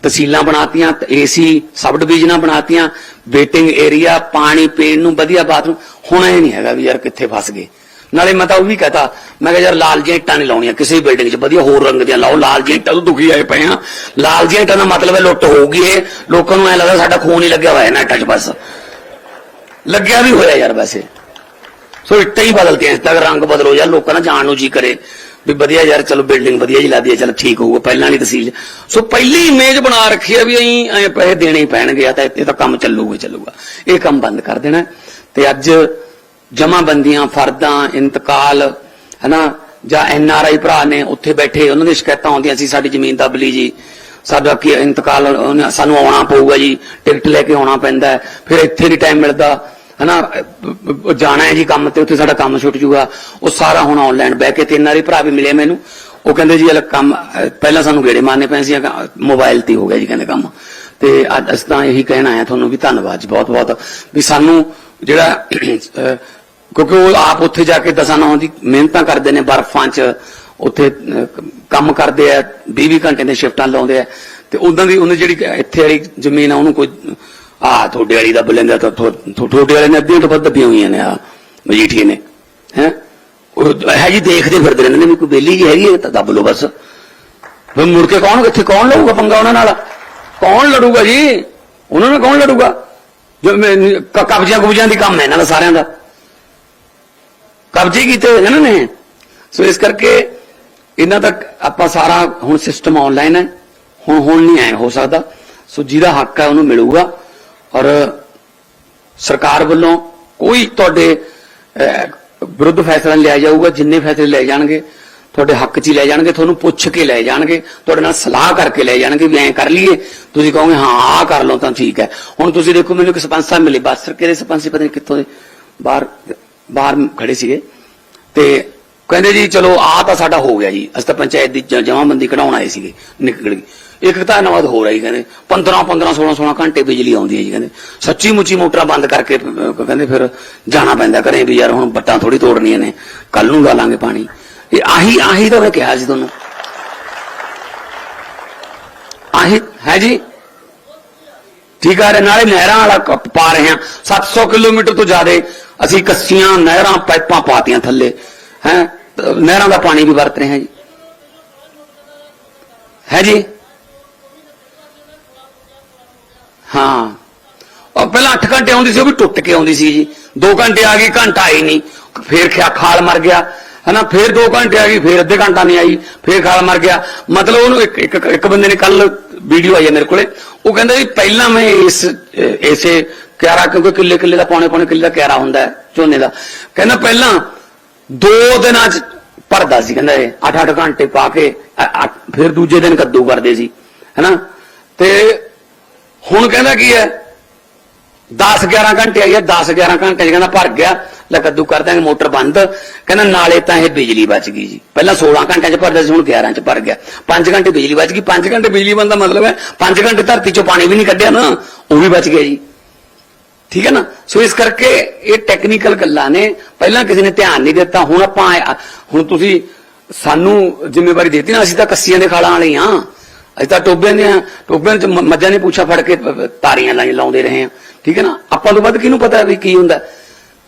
ਤਹਿਸੀਲਾਂ ਬਣਾਤੀਆਂ ਏਸੀ, ਸਬ ਡਿਵੀਜ਼ਨਾਂ ਬਣਾਤੀਆਂ, ਵੇਟਿੰਗ ਏਰੀਆ, ਪਾਣੀ ਪੀਣ ਨੂੰ, ਵਧੀਆ ਬਾਥਰੂਮ। ਹੁਣ ਇਹ ਨਹੀਂ ਹੈਗਾ ਵੀ ਯਾਰ ਕਿੱਥੇ ਫਸ ਗਏ। ਨਾਲੇ ਮੈਂ ਤਾਂ ਉਹ ਵੀ ਕਹਤਾ, ਮੈਂ ਕਿਹਾ ਯਾਰ ਲਾਲ ਜਿਹੀਆਂ ਇੱਟਾਂ ਨਹੀਂ ਲਾਉਣੀਆਂ ਕਿਸੇ ਬਿਲਡਿੰਗ 'ਚ, ਵਧੀਆ ਹੋਰ ਰੰਗ ਦੀਆਂ ਲਾਓ। ਲਾਲ ਜਿਹੀਆਂ ਇੱਟਾਂ ਤੋਂ ਦੁਖੀ ਆਏ ਪਏ ਆ ਲਾਲ ਜਿਹੀਆਂ ਇੱਟਾਂ ਦਾ ਮਤਲਬ ਹੈ ਲੁੱਟ ਹੋਊਗੀ ਇਹ। ਲੋਕਾਂ ਨੂੰ ਐ ਲੱਗਦਾ ਸਾਡਾ ਖੂਨ ਹੀ ਲੱਗਿਆ ਹੋਇਆ ਨਾ ਇੱਟਾਂ 'ਚ ਬਸ। ਲੱਗਿਆ ਵੀ ਹੋਇਆ ਯਾਰ ਵੈਸੇ। ਸੋ ਇੱਟਾਂ ਹੀ ਬਦਲਤੀਆਂ ਇਸ ਤੱਕ ਰੰਗ ਬਦਲੋ ਯਾਰ, ਲੋਕਾਂ ਨਾਲ ਜਾਣ ਨੂੰ ਜੀ ਕਰੇ। ਵੀ ਵਧੀਆ ਯਾਰ, ਚਲੋ ਬਿਲਡਿੰਗ ਵਧੀਆ ਜੀ ਲਾਦੀ ਹੈ, ਚਲ ਠੀਕ ਹੋਊਗਾ, ਪਹਿਲਾਂ ਨਹੀਂ ਤਹਿਸੀਲ ਸੋ ਪਹਿਲੀ ਇਮੇਜ ਬਣਾ ਰੱਖੀ ਹੈ ਵੀ ਅਸੀਂ ਐ ਪੈਸੇ ਦੇਣੇ ਹੀ ਪੈਣਗੇ, ਆ ਤਾਂ ਇਹ ਤਾਂ ਕੰਮ ਚੱਲੂਗਾ ਚੱਲੂਗਾ। ਇਹ ਕੰਮ ਬੰਦ ਕਰ ਦੇਣਾ ਤੇ ਅੱਜ ਜਮਾਬੰਦੀਆਂ, ਫਰਦਾਂ, ਇੰਤਕਾਲ, ਹਨਾ, ਜਾਂ ਐਨ ਆਰ ਆਈ ਭਰਾ ਨੇ ਉੱਥੇ ਬੈਠੇ, ਉਹਨਾਂ ਦੀ ਸ਼ਿਕਾਇਤਾਂ ਆਉਂਦੀਆਂ ਸੀ, ਸਾਡੀ ਜ਼ਮੀਨ ਦੱਬ ਲਈ ਜੀ। ਸਾਡਾ ਕੀ ਇੰਤਕਾਲ ਸਾਨੂੰ ਆਉਣਾ ਪਊਗਾ ਜੀ, ਟਿਕਟ ਲੈ ਕੇ ਆਉਣਾ ਪੈਂਦਾ ਫਿਰ ਇੱਥੇ ਨਹੀਂ ਟਾਈਮ ਮਿਲਦਾ। ਹਨਾ ਜਾਣਾ ਹੈ ਜੀ ਕੰਮ ਤੇ ਉੱਥੇ ਸਾਡਾ ਕੰਮ ਛੁੱਟ ਜੂਗਾ। ਉਹ ਸਾਰਾ ਹੁਣ ਆਨਲਾਈਨ ਬਹਿ ਕੇ ਤਿੰਨ ਵਾਰੀ ਭਰਾ ਵੀ ਮਿਲੇ ਮੈਨੂੰ। ਉਹ ਕਹਿੰਦੇ ਜੀ, ਇਹ ਕੰਮ ਪਹਿਲਾਂ ਸਾਨੂੰ ਗੇੜੇ ਮਾਰਨੇ ਪੈਣ ਸੀ ਮੋਬਾਈਲ ਤੇ ਹੋ ਗਿਆ ਜੀ ਕਹਿੰਦੇ ਕੰਮ। ਤੇ ਅੱਜ ਅਸੀਂ ਤਾਂ ਇਹੀ ਕਹਿਣਾ ਆਇਆ ਤੁਹਾਨੂੰ ਵੀ ਧੰਨਵਾਦ ਜੀ ਬਹੁਤ ਬਹੁਤ ਵੀ ਸਾਨੂੰ ਜਿਹੜਾ ਕਿਉਂਕਿ ਉਹ ਆਪ ਉੱਥੇ ਜਾ ਕੇ ਦਸਾਂ ਨੌਂ ਦੀ ਮਿਹਨਤਾਂ ਕਰਦੇ ਨੇ ਬਰਫਾਂ 'ਚ। ਉੱਥੇ ਕੰਮ ਕਰਦੇ ਆ 20 ਘੰਟੇ ਦੇ ਸ਼ਿਫਟਾਂ ਲਾਉਂਦੇ ਆ। ਤੇ ਉਦਾਂ ਦੀ ਉਹਨੇ ਜਿਹੜੀ ਇੱਥੇ ਵਾਲੀ ਜ਼ਮੀਨ ਆ, ਉਹਨੂੰ ਕੋਈ ਆ ਤੁਹਾਡੇ ਵਾਲੀ ਦਾ ਬੁਲੰਦਾ ਤਾਂ ਤੁਹਾਡੇ ਵਾਲੇ ਨੇ ਅੱਧੀਆਂ ਤੋਂ ਵੱਧ ਦੱਬੀਆਂ ਹੋਈਆਂ ਨੇ ਆ, ਮਜੀਠੀਏ ਨੇ, ਹੈ? ਉਹ ਹੈ ਜੀ ਦੇਖਦੇ ਫਿਰਦੇ ਰਹਿੰਦੇ ਨੇ ਵੀ ਕੋਈ ਬੇਲੀ ਜੀ ਹੈਗੀ ਤਾਂ ਦੱਬ ਲਓ ਬਸ। ਫਿਰ ਮੁੜ ਕੇ ਕੌਣ, ਇੱਥੇ ਕੌਣ ਲਊਗਾ ਪੰਗਾ ਉਹਨਾਂ ਨਾਲ? ਕੌਣ ਲੜੂਗਾ ਜੀ? ਉਹਨਾਂ ਨਾਲ ਕੌਣ ਲੜੂਗਾ? ਜੋ ਮੈਂ- ਕਬਜ਼ਿਆਂ ਕੁਬਜ਼ਿਆਂ ਦੀ ਕੰਮ ਹੈ ਇਹਨਾਂ ਦਾ ਸਾਰਿਆਂ ਦਾ। ਕਬਜ਼ੇ ਕੀਤੇ ਹੋਏ ਇਹਨਾਂ ਨੇ। ਸੋ ਇਸ ਕਰਕੇ ਇਹਨਾਂ ਦਾ ਆਪਾਂ ਸਾਰਾ ਹੁਣ ਸਿਸਟਮ ਆਨਲਾਈਨ ਹੈ। ਹੁਣ ਹੁਣ ਨਹੀਂ ਆਏ ਹੋ ਸਕਦਾ। ਸੋ ਜਿਹਦਾ ਹੱਕ ਹੈ ਉਹਨੂੰ ਮਿਲੂਗਾ। ਔਰ ਸਰਕਾਰ ਵੱਲੋਂ ਕੋਈ ਤੁਹਾਡੇ ਵਿਰੁੱਧ ਫੈਸਲਾ ਨਹੀਂ ਲਿਆ ਜਾਊਗਾ, ਜਿੰਨੇ ਫੈਸਲੇ ਲੈ ਜਾਣਗੇ, ਤੁਹਾਡੇ ਹੱਕ 'ਚ ਹੀ ਲੈ ਜਾਣਗੇ, ਤੁਹਾਨੂੰ ਪੁੱਛ ਕੇ ਲੈ ਜਾਣਗੇ, ਤੁਹਾਡੇ ਨਾਲ ਸਲਾਹ ਕਰਕੇ ਲੈ ਜਾਣਗੇ ਵੀ ਐਂ ਕਰ ਲਈਏ। ਤੁਸੀਂ ਕਹੋਗੇ, ਹਾਂ, ਆਹ ਕਰ ਲਓ ਤਾਂ ਠੀਕ ਹੈ। ਹੁਣ ਤੁਸੀਂ ਦੇਖੋ, ਮੈਨੂੰ ਇੱਕ ਸਰਪੰਚ ਸਾਹਿਬ ਮਿਲੇ, ਬਾਸਰ ਦੇ ਸਰਪੰਚ ਪਤਾ ਨਹੀਂ ਕਿੱਥੋਂ ਦੇ, ਬਾਹਰ ਬਾਹਰ ਖੜੇ ਸੀਗੇ। ਤੇ ਕਹਿੰਦੇ ਜੀ, ਚਲੋ, ਆਹ ਤਾਂ ਸਾਡਾ ਹੋ ਗਿਆ ਜੀ, ਅਸੀਂ ਤਾਂ ਪੰਚਾਇਤ ਦੀ ਜ- ਜਮਾਬੰਦੀ ਕਢਾਉਣ ਆਏ ਸੀਗੇ, ਨਿਕਲ ਗਈ। ਇੱਕ ਧੰਨਵਾਦ ਹੋ ਰਹੀ ਕਹਿੰਦੇ। 15 15 16 16 ਘੰਟੇ ਬਿਜਲੀ ਆਉਂਦੀ ਹੈ ਜੀ ਕਹਿੰਦੇ। ਸੱਚੀ ਮੁੱਚੀ ਮੋਟਰਾਂ ਬੰਦ ਕਰਕੇ ਕਹਿੰਦੇ ਫਿਰ ਜਾਣਾ ਪੈਂਦਾ। ਘਰੇ ਵੀ ਯਾਰ ਹੁਣ ਬੱਟਾਂ ਥੋੜੀ ਤੋੜਨੀਆਂ ਨੇ ਕੱਲ ਨੂੰ ਲਾ ਲਾਂਗੇ ਪਾਣੀ। ਇਹ ਆਹੀ ਆਹੀ ਤਾਂ ਮੈਂ ਕਿਹਾ ਸੀ ਤੁਹਾਨੂੰ। ਆਹੀ, ਹੈ ਜੀ? ਠੀਕ ਆ ਰੇ ਨਾਲੇ ਨਹਿਰਾਂ ਵਾਲਾ ਪਾ ਰਹੇ ਹਾਂ। 700 ਕਿਲੋਮੀਟਰ ਤੋਂ ਜ਼ਿਆਦਾ ਅਸੀਂ ਕੱਸੀਆਂ, ਨਹਿਰਾਂ, ਪਾਈਪਾਂ ਪਾਤੀਆਂ ਥੱਲੇ। ਹੈ? ਨਹਿਰਾਂ ਦਾ ਪਾਣੀ ਵੀ ਵਰਤ ਰਹੇ ਹਾਂ ਜੀ। ਹੈ ਜੀ? ਹਾਂ। ਉਹ ਪਹਿਲਾਂ 8 ਘੰਟੇ ਆਉਂਦੀ ਸੀ, ਉਹ ਵੀ ਟੁੱਟ ਕੇ ਆਉਂਦੀ ਸੀ ਜੀ। 2 ਘੰਟੇ ਆ ਗਈ, ਘੰਟਾ ਆਈ ਨਹੀਂ। ਫੇਰ ਖਿਆ, ਖਾਲ ਮਰ ਗਿਆ। ਹਨਾ, ਫੇਰ 2 ਘੰਟੇ ਆ ਗਈ, ਫੇਰ ਅੱਧੇ ਘੰਟਾ ਨਹੀਂ ਆਈ, ਫੇਰ ਖਾਲ ਮਰ ਗਿਆ। ਮਤਲਬ ਉਹਨੂੰ ਇੱਕ ਇੱਕ ਇੱਕ ਬੰਦੇ ਨੇ ਕੱਲ ਵੀਡੀਓ ਆਈ ਹੈ ਮੇਰੇ ਕੋਲੇ। ਉਹ ਕਹਿੰਦਾ ਜੀ, ਪਹਿਲਾਂ ਮੈਂ ਇਸ ਅਹ ਇਸੇ ਕਿਆਰਾ, ਕਿਉਂਕਿ ਕਿੱਲੇ ਕਿੱਲੇ ਦਾ, ਪੌਣੇ ਪੌਣੇ ਕਿੱਲੇ ਦਾ ਕਿਆਰਾ ਹੁੰਦਾ ਝੋਨੇ ਦਾ। ਕਹਿੰਦਾ ਪਹਿਲਾਂ ਦੋ ਦਿਨਾਂ ਚ ਭਰਦਾ ਸੀ, ਕਹਿੰਦਾ ਇਹ। 8-8 ਘੰਟੇ ਪਾ ਕੇ, ਅ- ਫਿਰ ਦੂਜੇ ਦਿਨ ਕੱਦੂ ਕਰਦੇ ਸੀ। ਹਨਾ? ਤੇ ਹੁਣ ਕਹਿੰਦਾ ਕੀ ਹੈ? 10-11 ਘੰਟੇ ਆਈ ਹੈ 10-11 ਘੰਟੇ 'ਚ ਕਹਿੰਦਾ ਭਰ ਗਿਆ। ਲੈ ਕੱਦੂ ਕਰ ਦਾਂਗੇ ਮੋਟਰ ਬੰਦ। ਕਹਿੰਦਾ ਨਾਲੇ ਤਾਂ ਇਹ ਬਿਜਲੀ ਬਚ ਗਈ ਜੀ। ਪਹਿਲਾਂ 16 ਘੰਟਿਆਂ 'ਚ ਭਰਦਾ ਸੀ, ਹੁਣ 11 'ਚ ਭਰ ਗਿਆ। 5 ਘੰਟੇ ਬਿਜਲੀ ਬਚ ਗਈ। 5 ਘੰਟੇ ਬਿਜਲੀ ਬੰਦ ਦਾ ਮਤਲਬ ਹੈ 5 ਘੰਟੇ ਧਰਤੀ 'ਚੋਂ ਪਾਣੀ ਵੀ ਨਹੀਂ ਕੱਢਿਆ ਨਾ, ਉਹ ਵੀ ਬਚ ਗਿਆ ਜੀ। ਠੀਕ ਹੈ ਨਾ? ਸੋ ਇਸ ਕਰਕੇ ਇਹ ਟੈਕਨੀਕਲ ਗੱਲਾਂ ਨੇ। ਪਹਿਲਾਂ ਕਿਸੇ ਨੇ ਧਿਆਨ ਨਹੀਂ ਦਿੱਤਾ, ਹੁਣ ਆਪਾਂ ਆਏ- ਹੁਣ ਤੁਸੀਂ ਸਾਨੂੰ ਜ਼ਿੰਮੇਵਾਰੀ ਦਿੱਤੀ ਨਾ, ਅਸੀਂ ਤਾਂ ਕੱਸੀਆਂ ਦੇ ਖਾਲਾਂ ਵਾਲੇ ਹਾਂ। ਅਸੀਂ ਤਾਂ ਟੋਬਿਆਂ ਦੇ ਆ ਟੋਬਿਆਂ 'ਚ ਮੱਝਾਂ ਨੇ ਪੁੱਛਾ ਫੜ ਕੇ ਤਾਰੀਆਂ ਲਾਈ, ਲਾਉਂਦੇ ਰਹੇ ਆ ਠੀਕ ਹੈ ਨਾ? ਆਪਾਂ ਤੋਂ ਵੱਧ ਕਿਹਨੂੰ ਪਤਾ ਵੀ ਕੀ ਹੁੰਦਾ?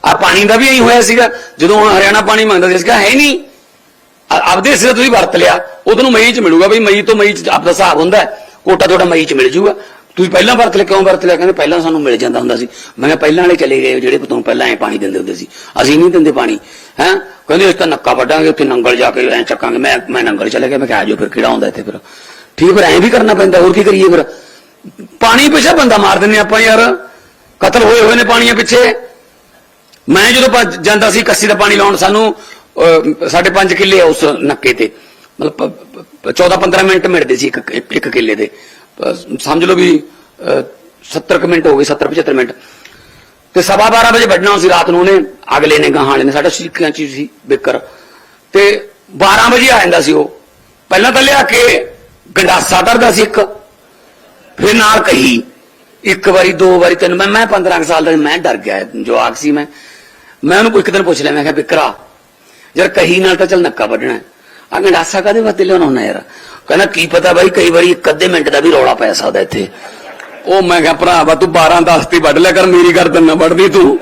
ਆ ਪਾਣੀ ਦਾ ਵੀ ਇਹੀ ਹੋਇਆ ਸੀਗਾ। ਜਦੋਂ ਹਰਿਆਣਾ ਪਾਣੀ ਮੰਗਦਾ ਸੀ, ਅਸੀਂ ਹੈ ਨਹੀਂ। ਆਪਦੇ ਸਿਰ ਤੁਸੀਂ ਵਰਤ ਲਿਆ। ਉਹ ਤੁਹਾਨੂੰ ਮਈ ਚ ਮਿਲੂਗਾ ਬਈ, ਮਈ ਤੋਂ ਮਈ ਚ ਆਪਦਾ ਹਿਸਾਬ ਹੁੰਦਾ ਕੋਟਾ ਤੁਹਾਡਾ ਮਈ ਚ ਮਿਲ ਜੂਗਾ। ਤੁਸੀਂ ਪਹਿਲਾਂ ਵਰਤ ਲਿਆ, ਕਿਉਂ ਵਰਤ ਲਿਆ? ਕਹਿੰਦੇ ਪਹਿਲਾਂ ਸਾਨੂੰ ਮਿਲ ਜਾਂਦਾ ਹੁੰਦਾ ਸੀ। ਮੈਂ ਕਿਹਾ, ਪਹਿਲਾਂ ਵਾਲੇ ਚਲੇ ਗਏ, ਜਿਹੜੇ ਤੁਹਾਨੂੰ ਪਹਿਲਾਂ ਐ ਪਾਣੀ ਦਿੰਦੇ ਹੁੰਦੇ ਸੀ। ਅਸੀਂ ਨਹੀਂ ਦਿੰਦੇ ਪਾਣੀ। ਹੈ? ਕਹਿੰਦੇ ਇਸ ਤਾਂ ਨੱਕਾ ਵੱਢਾਂਗੇ, ਉੱਥੇ ਨੰਗਲ ਜਾ ਕੇ ਐ ਚੱਕਾਂਗੇ। ਮੈਂ ਮੈਂ ਨੰਗਲ ਚਲੇ ਗਿਆ। ਮੈਂ ਕਿਹਾ ਆਜੋ ਫਿਰ, ਕਿਹੜਾ ਹੁੰਦਾ ਇੱਥੇ ਫਿਰ? ਠੀਕ ਫਿਰ ਐਂ ਵੀ ਕਰਨਾ ਪੈਂਦਾ, ਹੋਰ ਕੀ ਕਰੀਏ ਫਿਰ? ਪਾਣੀ ਪਿੱਛੇ ਬੰਦਾ ਮਾਰ ਦਿੰਨੇ ਆਪਾਂ ਯਾਰ। ਕਤਲ ਹੋਏ ਹੋਏ ਨੇ ਪਾਣੀਆਂ ਪਿੱਛੇ। ਮੈਂ ਜਦੋਂ ਜਾਂਦਾ ਸੀ ਕੱਸੀ ਦਾ ਪਾਣੀ ਲਾਉਣ, ਸਾਨੂੰ ਸਾਡੇ 5 ਕਿੱਲੇ ਉਸ ਨੱਕੇ ਤੇ। ਮਤਲਬ 14-15 ਮਿੰਟ ਮਿਲਦੇ ਸੀ ਇੱਕ, ਇੱਕ- ਕਿੱਲੇ ਦੇ। ਸਮਝ ਲਓ ਵੀ 70 ਕੁ ਮਿੰਟ ਹੋ ਗਏ 70-75 ਮਿੰਟ। ਤੇ ਸਵਾ 12 ਵਜੇ ਵੱਢਣਾ ਸੀ ਰਾਤ ਨੂੰ ਉਹਨੇ, ਅਗਲੇ ਨੇ ਗਾਹਾਂ ਵਾਲੇ ਨੇ, ਸਾਡਾ ਸ਼ੀਕਿਆਂ ਚ ਸੀ ਬਿੱਕਰ। ਤੇ 12 ਵਜੇ ਆ ਜਾਂਦਾ ਸੀ ਉਹ। ਪਹਿਲਾਂ ਤਾਂ ਲਿਆ ਕੇ ਗੰਡਾਸਾ ਧਰਦਾ ਸੀ ਇੱਕ। ਫਿਰ ਨਾਲ ਕਹੀ, ਇੱਕ ਵਾਰੀ, ਦੋ ਵਾਰੀ ਤਿੰਨ ਮੈਂ ਮੈਂ 15 ਸਾਲ ਦਾ ਮੈਂ ਡਰ ਗਿਆ। ਜਵਾਕ ਸੀ ਮੈਂ। ਮੈਂ ਉਹਨੂੰ ਇੱਕ ਦਿਨ ਪੁੱਛ ਲਿਆ, ਮੈਂ ਕਿਹਾ, ਬਿਕਰਾ, ਯਾਰ ਕਹੀ ਨਾਲ ਤਾਂ ਚੱਲ ਨੱਕਾ ਵੱਢਣਾ ਆ ਗੰਡਾਸਾ ਕਾਦੇ ਵਾਸਤੇ ਲਿਆਉਣਾ ਹੁੰਦਾ ਯਾਰ? ਕਹਿੰਦਾ, ਕੀ ਪਤਾ ਬਾਈ, ਕਈ ਵਾਰੀ ਇੱਕ ਅੱਧੇ ਮਿੰਟ ਦਾ ਵੀ ਰੌਲਾ ਪੈ ਸਕਦਾ ਇੱਥੇ। ਉਹ ਮੈਂ ਕਿਹਾ ਭਰਾਵਾ ਤੂੰ 12 10 ਤੇ ਵੱਢ ਲਿਆ ਕਰ, ਮੇਰੀ ਗਰਦਨ ਨਾ ਵੱਢਦੀ ਤੂੰ।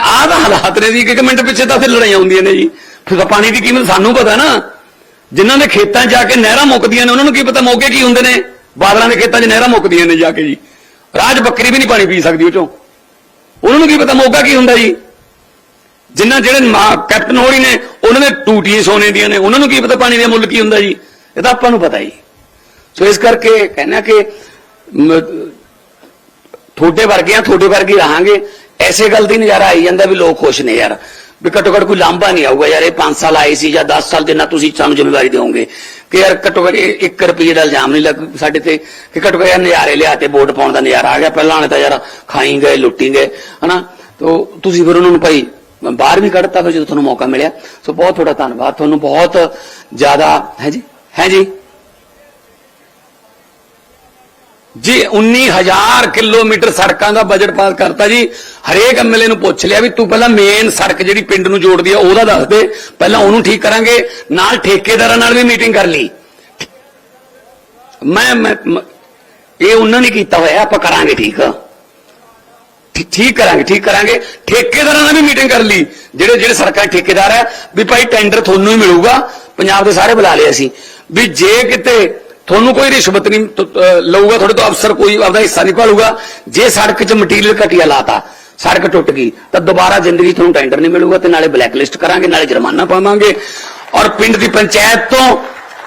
ਆਹ ਤਾਂ ਹਾਲਾਤ ਨੇ ਜੀ ਇੱਕ ਮਿੰਟ ਪਿੱਛੇ ਤਾਂ ਫਿਰ ਲੜਾਈਆਂ ਹੁੰਦੀਆਂ ਨੇ ਜੀ। ਫਿਰ ਪਾਣੀ ਦੀ ਕੀਮਤ ਸਾਨੂੰ ਪਤਾ ਨਾ। ਜਿਨ੍ਹਾਂ ਦੇ ਖੇਤਾਂ 'ਚ ਜਾ ਕੇ ਨਹਿਰਾਂ ਮੁੱਕਦੀਆਂ ਨੇ, ਉਹਨਾਂ ਨੂੰ ਕੀ ਪਤਾ ਮੌਕੇ ਕੀ ਹੁੰਦੇ ਨੇ? ਬਾਦਲਾਂ ਦੇ ਖੇਤਾਂ 'ਚ ਨਹਿਰਾਂ ਮੁੱਕਦੀਆਂ ਨੇ ਜਾ ਕੇ ਜੀ। ਰਾਜ ਬੱਕਰੀ ਵੀ ਨਹੀਂ ਪਾਣੀ ਪੀ ਸਕਦੀ ਉਹ ਚੋਂ। ਉਹਨਾਂ ਨੂੰ ਕੀ ਪਤਾ ਮੌਕਾ ਕੀ ਹੁੰਦਾ ਜੀ? ਜਿਨ੍ਹਾਂ ਜਿਹੜੇ ਕੈਪਟਨ ਹੋਰੀ ਨੇ, ਉਹਨਾਂ ਦੇ ਟੂਟੀਆਂ ਸੋਨੇ ਦੀਆਂ ਨੇ, ਉਹਨਾਂ ਨੂੰ ਕੀ ਪਤਾ ਪਾਣੀ ਦਾ ਮੁੱਲ ਕੀ ਹੁੰਦਾ ਜੀ? ਇਹ ਤਾਂ ਆਪਾਂ ਨੂੰ ਪਤਾ ਜੀ। ਸੋ ਇਸ ਕਰਕੇ ਕਹਿੰਦਾ ਕਿ ਮ- ਤੁਹਾਡੇ ਵਰਗੇ ਆ, ਤੁਹਾਡੇ ਵਰਗੇ ਹੀ ਰਹਾਂਗੇ। ਐਸੇ ਗੱਲ ਦੀ ਨਜ਼ਾਰਾ ਆਈ ਜਾਂਦਾ ਵੀ ਲੋਕ ਖੁਸ਼ ਨੇ ਯਾਰ। ਵੀ ਘੱਟੋ ਘੱਟ ਕੋਈ ਲਾਂਭਾ ਨਹੀਂ ਆਊਗਾ ਯਾਰ, ਇਹ 5 ਸਾਲ ਆਏ ਸੀ ਜਾਂ 10 ਸਾਲ ਜਿੰਨਾ ਤੁਸੀਂ ਸਾਨੂੰ ਜ਼ਿੰਮੇਵਾਰੀ ਦਿਓਗੇ। ਕਿ ਯਾਰ ਘੱਟੋ ਘੱਟ 1 ਰੁਪਏ ਦਾ ਇਲਜ਼ਾਮ ਨਹੀਂ ਲੱਗ ਸਾਡੇ ਤੇ ਕਿ ਘੱਟੋ ਘੱਟ ਯਾਰ ਨਜ਼ਾਰੇ ਲਿਆ ਤੇ ਵੋਟ ਪਾਉਣ ਦਾ ਨਜ਼ਾਰਾ ਆ ਗਿਆ। ਪਹਿਲਾਂ ਵਾਲੇ ਤਾਂ ਯਾਰ ਖਾਈ ਗਏ, ਲੁੱਟੀ ਗਏ, ਹਨਾ? ਤੋ ਤੁਸੀਂ ਫਿਰ ਉਹਨਾਂ ਨੂੰ ਭਾਈ ਬਾਹਰ ਵੀ ਕੱਢਤਾ ਫਿਰ ਜਦੋਂ ਤੁਹਾਨੂੰ ਮੌਕਾ ਮਿਲਿਆ। ਸੋ ਬਹੁਤ ਤੁਹਾਡਾ ਧੰਨਵਾਦ। ਤੁਹਾਨੂੰ ਬਹੁਤ ਜ਼ਿਆਦਾ ਹੈ ਜੀ? ਹੈ ਜੀ? ਜੀ 19000 ਕਿਲੋਮੀਟਰ ਸੜਕਾਂ ਦਾ ਬਜਟ ਪਾਸ ਕਰਤਾ ਜੀ। ਹਰੇਕ ਐਮਐਲਏ ਨੂੰ ਪੁੱਛ ਲਿਆ ਵੀ ਤੂੰ ਪਹਿਲਾਂ ਮੇਨ ਸੜਕ ਜਿਹੜੀ ਪਿੰਡ ਨੂੰ ਜੋੜਦੀ ਆ, ਉਹਦਾ ਦੱਸ ਦੇ। ਪਹਿਲਾਂ ਉਹਨੂੰ ਠੀਕ ਕਰਾਂਗੇ, ਨਾਲ ਠੇਕੇਦਾਰਾਂ ਨਾਲ ਵੀ ਮੀਟਿੰਗ ਕਰ ਲਈ। ਮੈਂ ਇਹ ਉਹਨਾਂ ਨੇ ਕੀਤਾ ਹੋਇਆ, ਆਪਾਂ ਕਰਾਂਗੇ ਠੀਕ। ਠੀਕ ਕਰਾਂਗੇ ਠੀਕ ਕਰਾਂਗੇ। ਠੇਕੇਦਾਰਾਂ ਨਾਲ ਵੀ ਮੀਟਿੰਗ ਕਰ ਲਈ। ਜਿਹੜੇ ਜਿਹੜੇ ਸਰਕਾਰੀ ਠੇਕੇਦਾਰ ਹੈ ਵੀ ਭਾਈ ਟੈਂਡਰ ਤੁਹਾਨੂੰ ਹੀ ਮਿਲੂਗਾ। ਪੰਜਾਬ ਦੇ ਸਾਰੇ ਬੁਲਾ ਲਏ ਅਸੀਂ। ਵੀ ਜੇ ਕਿਤੇ ਤੁਹਾਨੂੰ ਕੋਈ ਰਿਸ਼ਵਤ ਨਹੀਂ ਲਊਗਾ, ਤੁਹਾਡੇ ਤੋਂ ਅਫਸਰ ਕੋਈ ਆਪਦਾ ਹਿੱਸਾ ਨਹੀਂ ਭਾਲੂਗਾ। ਜੇ ਸੜਕ 'ਚ ਮਟੀਰੀਅਲ ਘਟੀਆ ਲਾਤਾ ਸੜਕ ਟੁੱਟ ਗਈ, ਤਾਂ ਦੁਬਾਰਾ ਜ਼ਿੰਦਗੀ ਤੁਹਾਨੂੰ ਟੈਂਡਰ ਨਹੀਂ ਮਿਲੂਗਾ ਤੇ ਨਾਲੇ ਬਲੈਕ ਲਿਸਟ ਕਰਾਂਗੇ, ਨਾਲੇ ਜੁਰਮਾਨਾ ਪਾਵਾਂਗੇ। ਔਰ ਪਿੰਡ ਦੀ ਪੰਚਾਇਤ ਤੋਂ,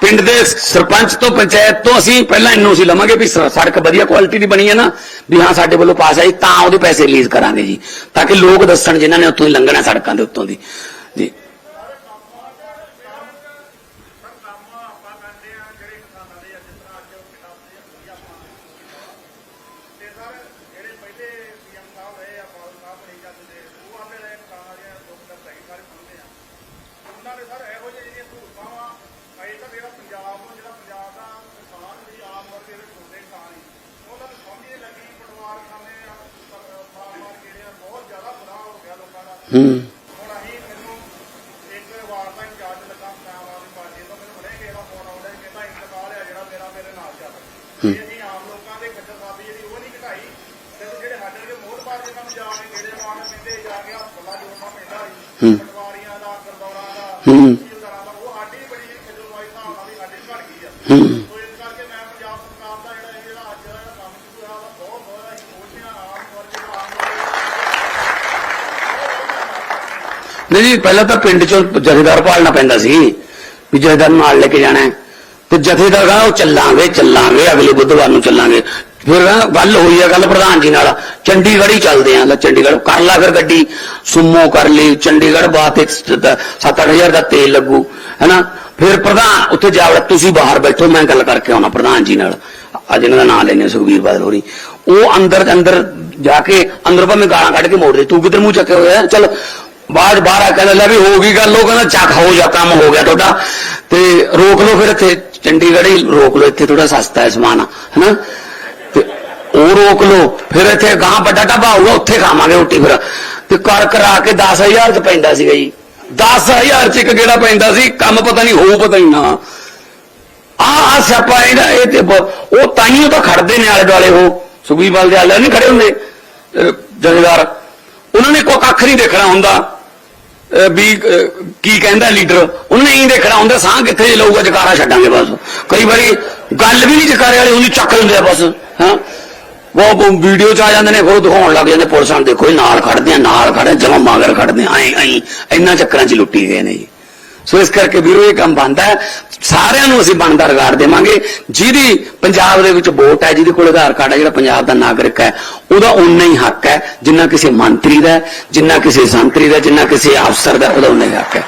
ਪਿੰਡ ਦੇ ਸਰਪੰਚ ਤੋਂ, ਪੰਚਾਇਤ ਤੋਂ ਅਸੀਂ ਪਹਿਲਾਂ ਐਨਓਸੀ ਲਵਾਂਗੇ ਵੀ ਸੜਕ ਵਧੀਆ ਕੁਆਲਿਟੀ ਦੀ ਬਣੀ ਹੈ ਨਾ, ਵੀ ਹਾਂ ਸਾਡੇ ਵੱਲੋਂ ਪਾਸ ਆਈ, ਤਾਂ ਉਹਦੇ ਪੈਸੇ ਰਿਲੀਜ਼ ਕਰਾਂਗੇ ਜੀ। ਤਾਂ ਕਿ ਲੋਕ ਦੱਸਣ ਜਿਨ੍ਹਾਂ ਨੇ ਉੱਥੋਂ ਹੀ ਲੰਘਣਾ ਸੜਕਾਂ ਦੇ ਉੱਤੋਂ ਦੀ ਜੀ ਉਹਨਾਂ ਨੇ ਸਰ ਇਹੋ ਜਿਹੇ ਜਿਹੜੀਆਂ ਸਹੂਲਤਾਂ ਵਾ ਅਜੇ ਤਾਂ ਜਿਹੜਾ ਪੰਜਾਬ ਨੂੰ ਜਿਹੜਾ ਪੰਜਾਬ ਦਾ ਕਿਸਾਨ ਵੀ ਆਮ ਵਰਗ ਹੂੰ ਹੁਣ ਅਸੀਂ ਮੈਨੂੰ ਇੱਕ ਵਾਰ ਤਾਂ ਇੰਚਾਰਜ ਲੱਗਾ ਪੰਜਾਬ ਆਦਮੀ ਪਾਰਟੀ ਤੋਂ ਮੈਨੂੰ ਬੜੇ ਕਿਸੇ ਦਾ ਫੋਨ ਆਉਂਦਾ ਸੀ ਕਹਿੰਦਾ ਇੰਤਕਾਲ ਆ ਜਿਹੜਾ ਮੇਰਾ ਮੇਰੇ ਨਾਲ ਚੱਲ ਜੇ ਅਸੀਂ ਆਮ ਲੋਕਾਂ ਦੇ ਖੱਜਲ ਖਾਬੀ ਜਿਹੜੀ ਉਹ ਨਹੀਂ ਘਟਾਈ ਤੇ ਜਿਹੜੇ ਸਾਡੇ ਦੇ ਮੋਹਤਬਾਰ ਜਿਹਨਾਂ ਨੂੰ ਜਾ ਕੇ ਗੇੜੇ ਮਾਰਨ ਕਹਿੰਦੇ ਜਾ ਕੇ ਹਸਪਤਾਲਾਂ ਜੋੜਨਾ ਪੈਂਦਾ ਸੀ ਪਟਵਾਰੀਆਂ ਦਾ ਗਰਦੌਰਾਂ ਦਾ ਹੂੰ। ਤਹਿਸੀਲਦਾਰਾਂ ਦਾ ਉਹ ਸਾਡੀ ਬੜੀ ਖੱਜਲਵਾਈ ਹਿਸਾਬ ਨਾਲ ਵੀ ਸਾਡੀ ਘਟ ਗਈ ਆ ਹੂੰ ਸੋ ਇਸ ਕਰਕੇ ਮੈਂ ਪੰਜਾਬ ਸਰਕਾਰ ਦਾ ਜਿਹੜਾ ਇਹ ਜਿਹੜਾ ਅੱਜ ਦਾ ਕੰਮ ਸ਼ੁਰੂ ਹੋਇਆ ਉਹਦਾ ਬਹੁਤ ਬਹੁਤ ਅਸੀਂ ਖੁਸ਼ ਹਾਂ ਆਮ ਵਰਗ ਦਾ ਆਮ ਲੋਕ ਨਹੀਂ ਜੀ, ਪਹਿਲਾਂ ਤਾਂ ਪਿੰਡ ਚੋਂ ਜਥੇਦਾਰ ਪਾਲਣਾ ਪੈਂਦਾ ਸੀ ਵੀ ਜਥੇਦਾਰ ਨਾਲ ਲੈ ਕੇ ਜਾਣਾ ਤੇ ਜਥੇਦਾਰ ਕਹਿੰਦਾ, ਉਹ ਚੱਲਾਂਗੇ ਚੱਲਾਂਗੇ, ਅਗਲੇ ਬੁੱਧਵਾਰ ਨੂੰ ਚੱਲਾਂਗੇ। ਫਿਰ ਗੱਲ ਹੋਈ ਹੈ ਗੱਲ ਪ੍ਰਧਾਨ ਜੀ ਨਾਲ। ਚੰਡੀਗੜ੍ਹ ਹੀ ਚੱਲਦੇ ਆਂ, ਲੈ ਚੰਡੀਗੜ੍ਹ। ਕਰ ਲਾ ਫਿਰ ਗੱਡੀ, ਸੁਮੋ ਕਰ ਲਈ, ਚੰਡੀਗੜ੍ਹ ਬਾਤ 7-8000 ਦਾ ਤੇਲ ਲੱਗੂ, ਹੈਨਾ? ਫਿਰ ਪ੍ਰਧਾਨ, ਉੱਥੇ ਜਾ ਵੜਾ, ਤੁਸੀਂ ਬਾਹਰ ਬੈਠੋ, ਮੈਂ ਗੱਲ ਕਰਕੇ ਆਉਣਾ ਪ੍ਰਧਾਨ ਜੀ ਨਾਲ। ਅੱਜ ਇਹਨਾਂ ਦਾ ਨਾਮ ਲੈਣੇ ਸੁਖਬੀਰ ਬਾਦਲ ਹੋਰੀ। ਉਹ ਅੰਦਰ ਅੰਦਰ ਜਾ ਕੇ, ਅੰਦਰ ਭਾਵੇਂ ਗਾਲਾਂ ਕੱਢ ਕੇ ਮੋੜ ਦੇ, ਤੂੰ ਕਿੱਧਰ ਮੂੰਹ ਚੱਕੇ ਹੋਇਆ? ਚੱਲ ਬਾਹਰ ਬਾਹਰ ਆ ਕਹਿੰਦਾ ਲੈ ਵੀ ਹੋ ਗਈ ਗੱਲ, ਉਹ ਕਹਿੰਦਾ ਚੱਕ, ਹੋ ਜਾ, ਕੰਮ ਹੋ ਗਿਆ ਤੁਹਾਡਾ। ਤੇ ਰੋਕ ਲਓ ਫਿਰ ਇੱਥੇ, ਚੰਡੀਗੜ੍ਹ ਹੀ ਰੋਕ ਲਓ, ਇੱਥੇ ਥੋੜਾ ਸਸਤਾ ਹੈ ਸਮਾਨ, ਹਨਾ? ਤੇ ਉਹ ਰੋਕ ਲਓ, ਫਿਰ ਇੱਥੇ ਗਾਂ ਵੱਡਾ ਢਾਬਾ ਹੋਊਗਾ, ਉੱਥੇ ਖਾਵਾਂਗੇ ਰੋਟੀ ਫਿਰ। ਤੇ ਕਰ ਕਰਾ ਕੇ 10000 ਚ ਪੈਂਦਾ ਸੀਗਾ ਜੀ। 10000 ਚ ਇੱਕ ਗੇੜਾ ਪੈਂਦਾ ਸੀ, ਕੰਮ ਪਤਾ ਨਹੀਂ, ਹੋਊ ਪਤਾ ਨਹੀਂ ਨਾ। ਆ ਆ ਸਿਆਪਾ ਇਹਦਾ, ਇਹ ਤੇ ਬ- ਉਹ ਤਾਈਓ ਤਾਂ ਖੜਦੇ ਨੇ ਆਲੇ ਦੁਆਲੇ ਉਹ, ਸੁਖਬੀਰ ਦੇ ਆਲੇ ਨਹੀਂ ਖੜੇ ਹੁੰਦੇ, ਅਹ ਉਹਨਾਂ ਨੇ ਕੋਈ ਕੱਖ ਨਹੀਂ ਦੇਖਣਾ ਹੁੰਦਾ। ਵੀ ਕੀ ਕਹਿੰਦਾ ਲੀਡਰ? ਉਹਨੇ ਹੀ ਦੇਖਣਾ ਹੁੰਦਾ, ਸਾਹ ਕਿੱਥੇ ਲਊਗਾ, ਜਕਾਰਾ ਛੱਡਾਂਗੇ ਬਸ। ਕਈ ਵਾਰੀ ਗੱਲ ਵੀ ਨਹੀਂ ਜਕਾਰੇ ਵਾਲੀ ਹੁੰਦੀ, ਚੱਕ ਲੈਂਦੇ ਆ ਬਸ, ਹਾਂ। ਉਹ ਵੀਡੀਓ ਚ ਆ ਜਾਂਦੇ ਨੇ ਫਿਰ ਦਿਖਾਉਣ ਲੱਗ ਜਾਂਦੇ ਪੁਲਿਸਾਂ ਨੂੰ, ਦੇਖੋ ਇਹ ਨਾਲ ਖੜਦੇ ਆ, ਨਾਲ ਖੜੇ ਜਮਾ ਮਾਗਰ ਖੜਦੇ ਆ, ਐਂ ਐਂ ਇੰਨਾ ਚੱਕਰਾਂ ਚ ਲੁੱਟੀ ਗਏ ਨੇ ਜੀ। ਸੋ ਇਸ ਕਰਕੇ ਵੀਰੋ, ਇਹ ਕੰਮ ਬੰਦਾ ਸਾਰਿਆਂ ਨੂੰ ਅਸੀਂ ਬਣਦਾ ਰਗਾੜ ਦੇਵਾਂਗੇ। ਜਿਹਦੀ ਪੰਜਾਬ ਦੇ ਵਿੱਚ ਵੋਟ ਹੈ, ਜਿਹਦੇ ਕੋਲ ਆਧਾਰ ਕਾਰਡ ਹੈ, ਜਿਹੜਾ ਪੰਜਾਬ ਦਾ ਨਾਗਰਿਕ ਹੈ, ਉਹਦਾ ਉਨਾ ਹੀ ਹੱਕ ਹੈ, ਜਿੰਨਾ ਕਿਸੇ ਮੰਤਰੀ ਦਾ ਜਿੰਨਾ ਕਿਸੇ ਸੰਤਰੀ ਦਾ ਜਿੰਨਾ ਕਿਸੇ ਅਫਸਰ ਦਾ ਉਹਦਾ ਉਨਾ ਹੀ ਹੱਕ ਹੈ।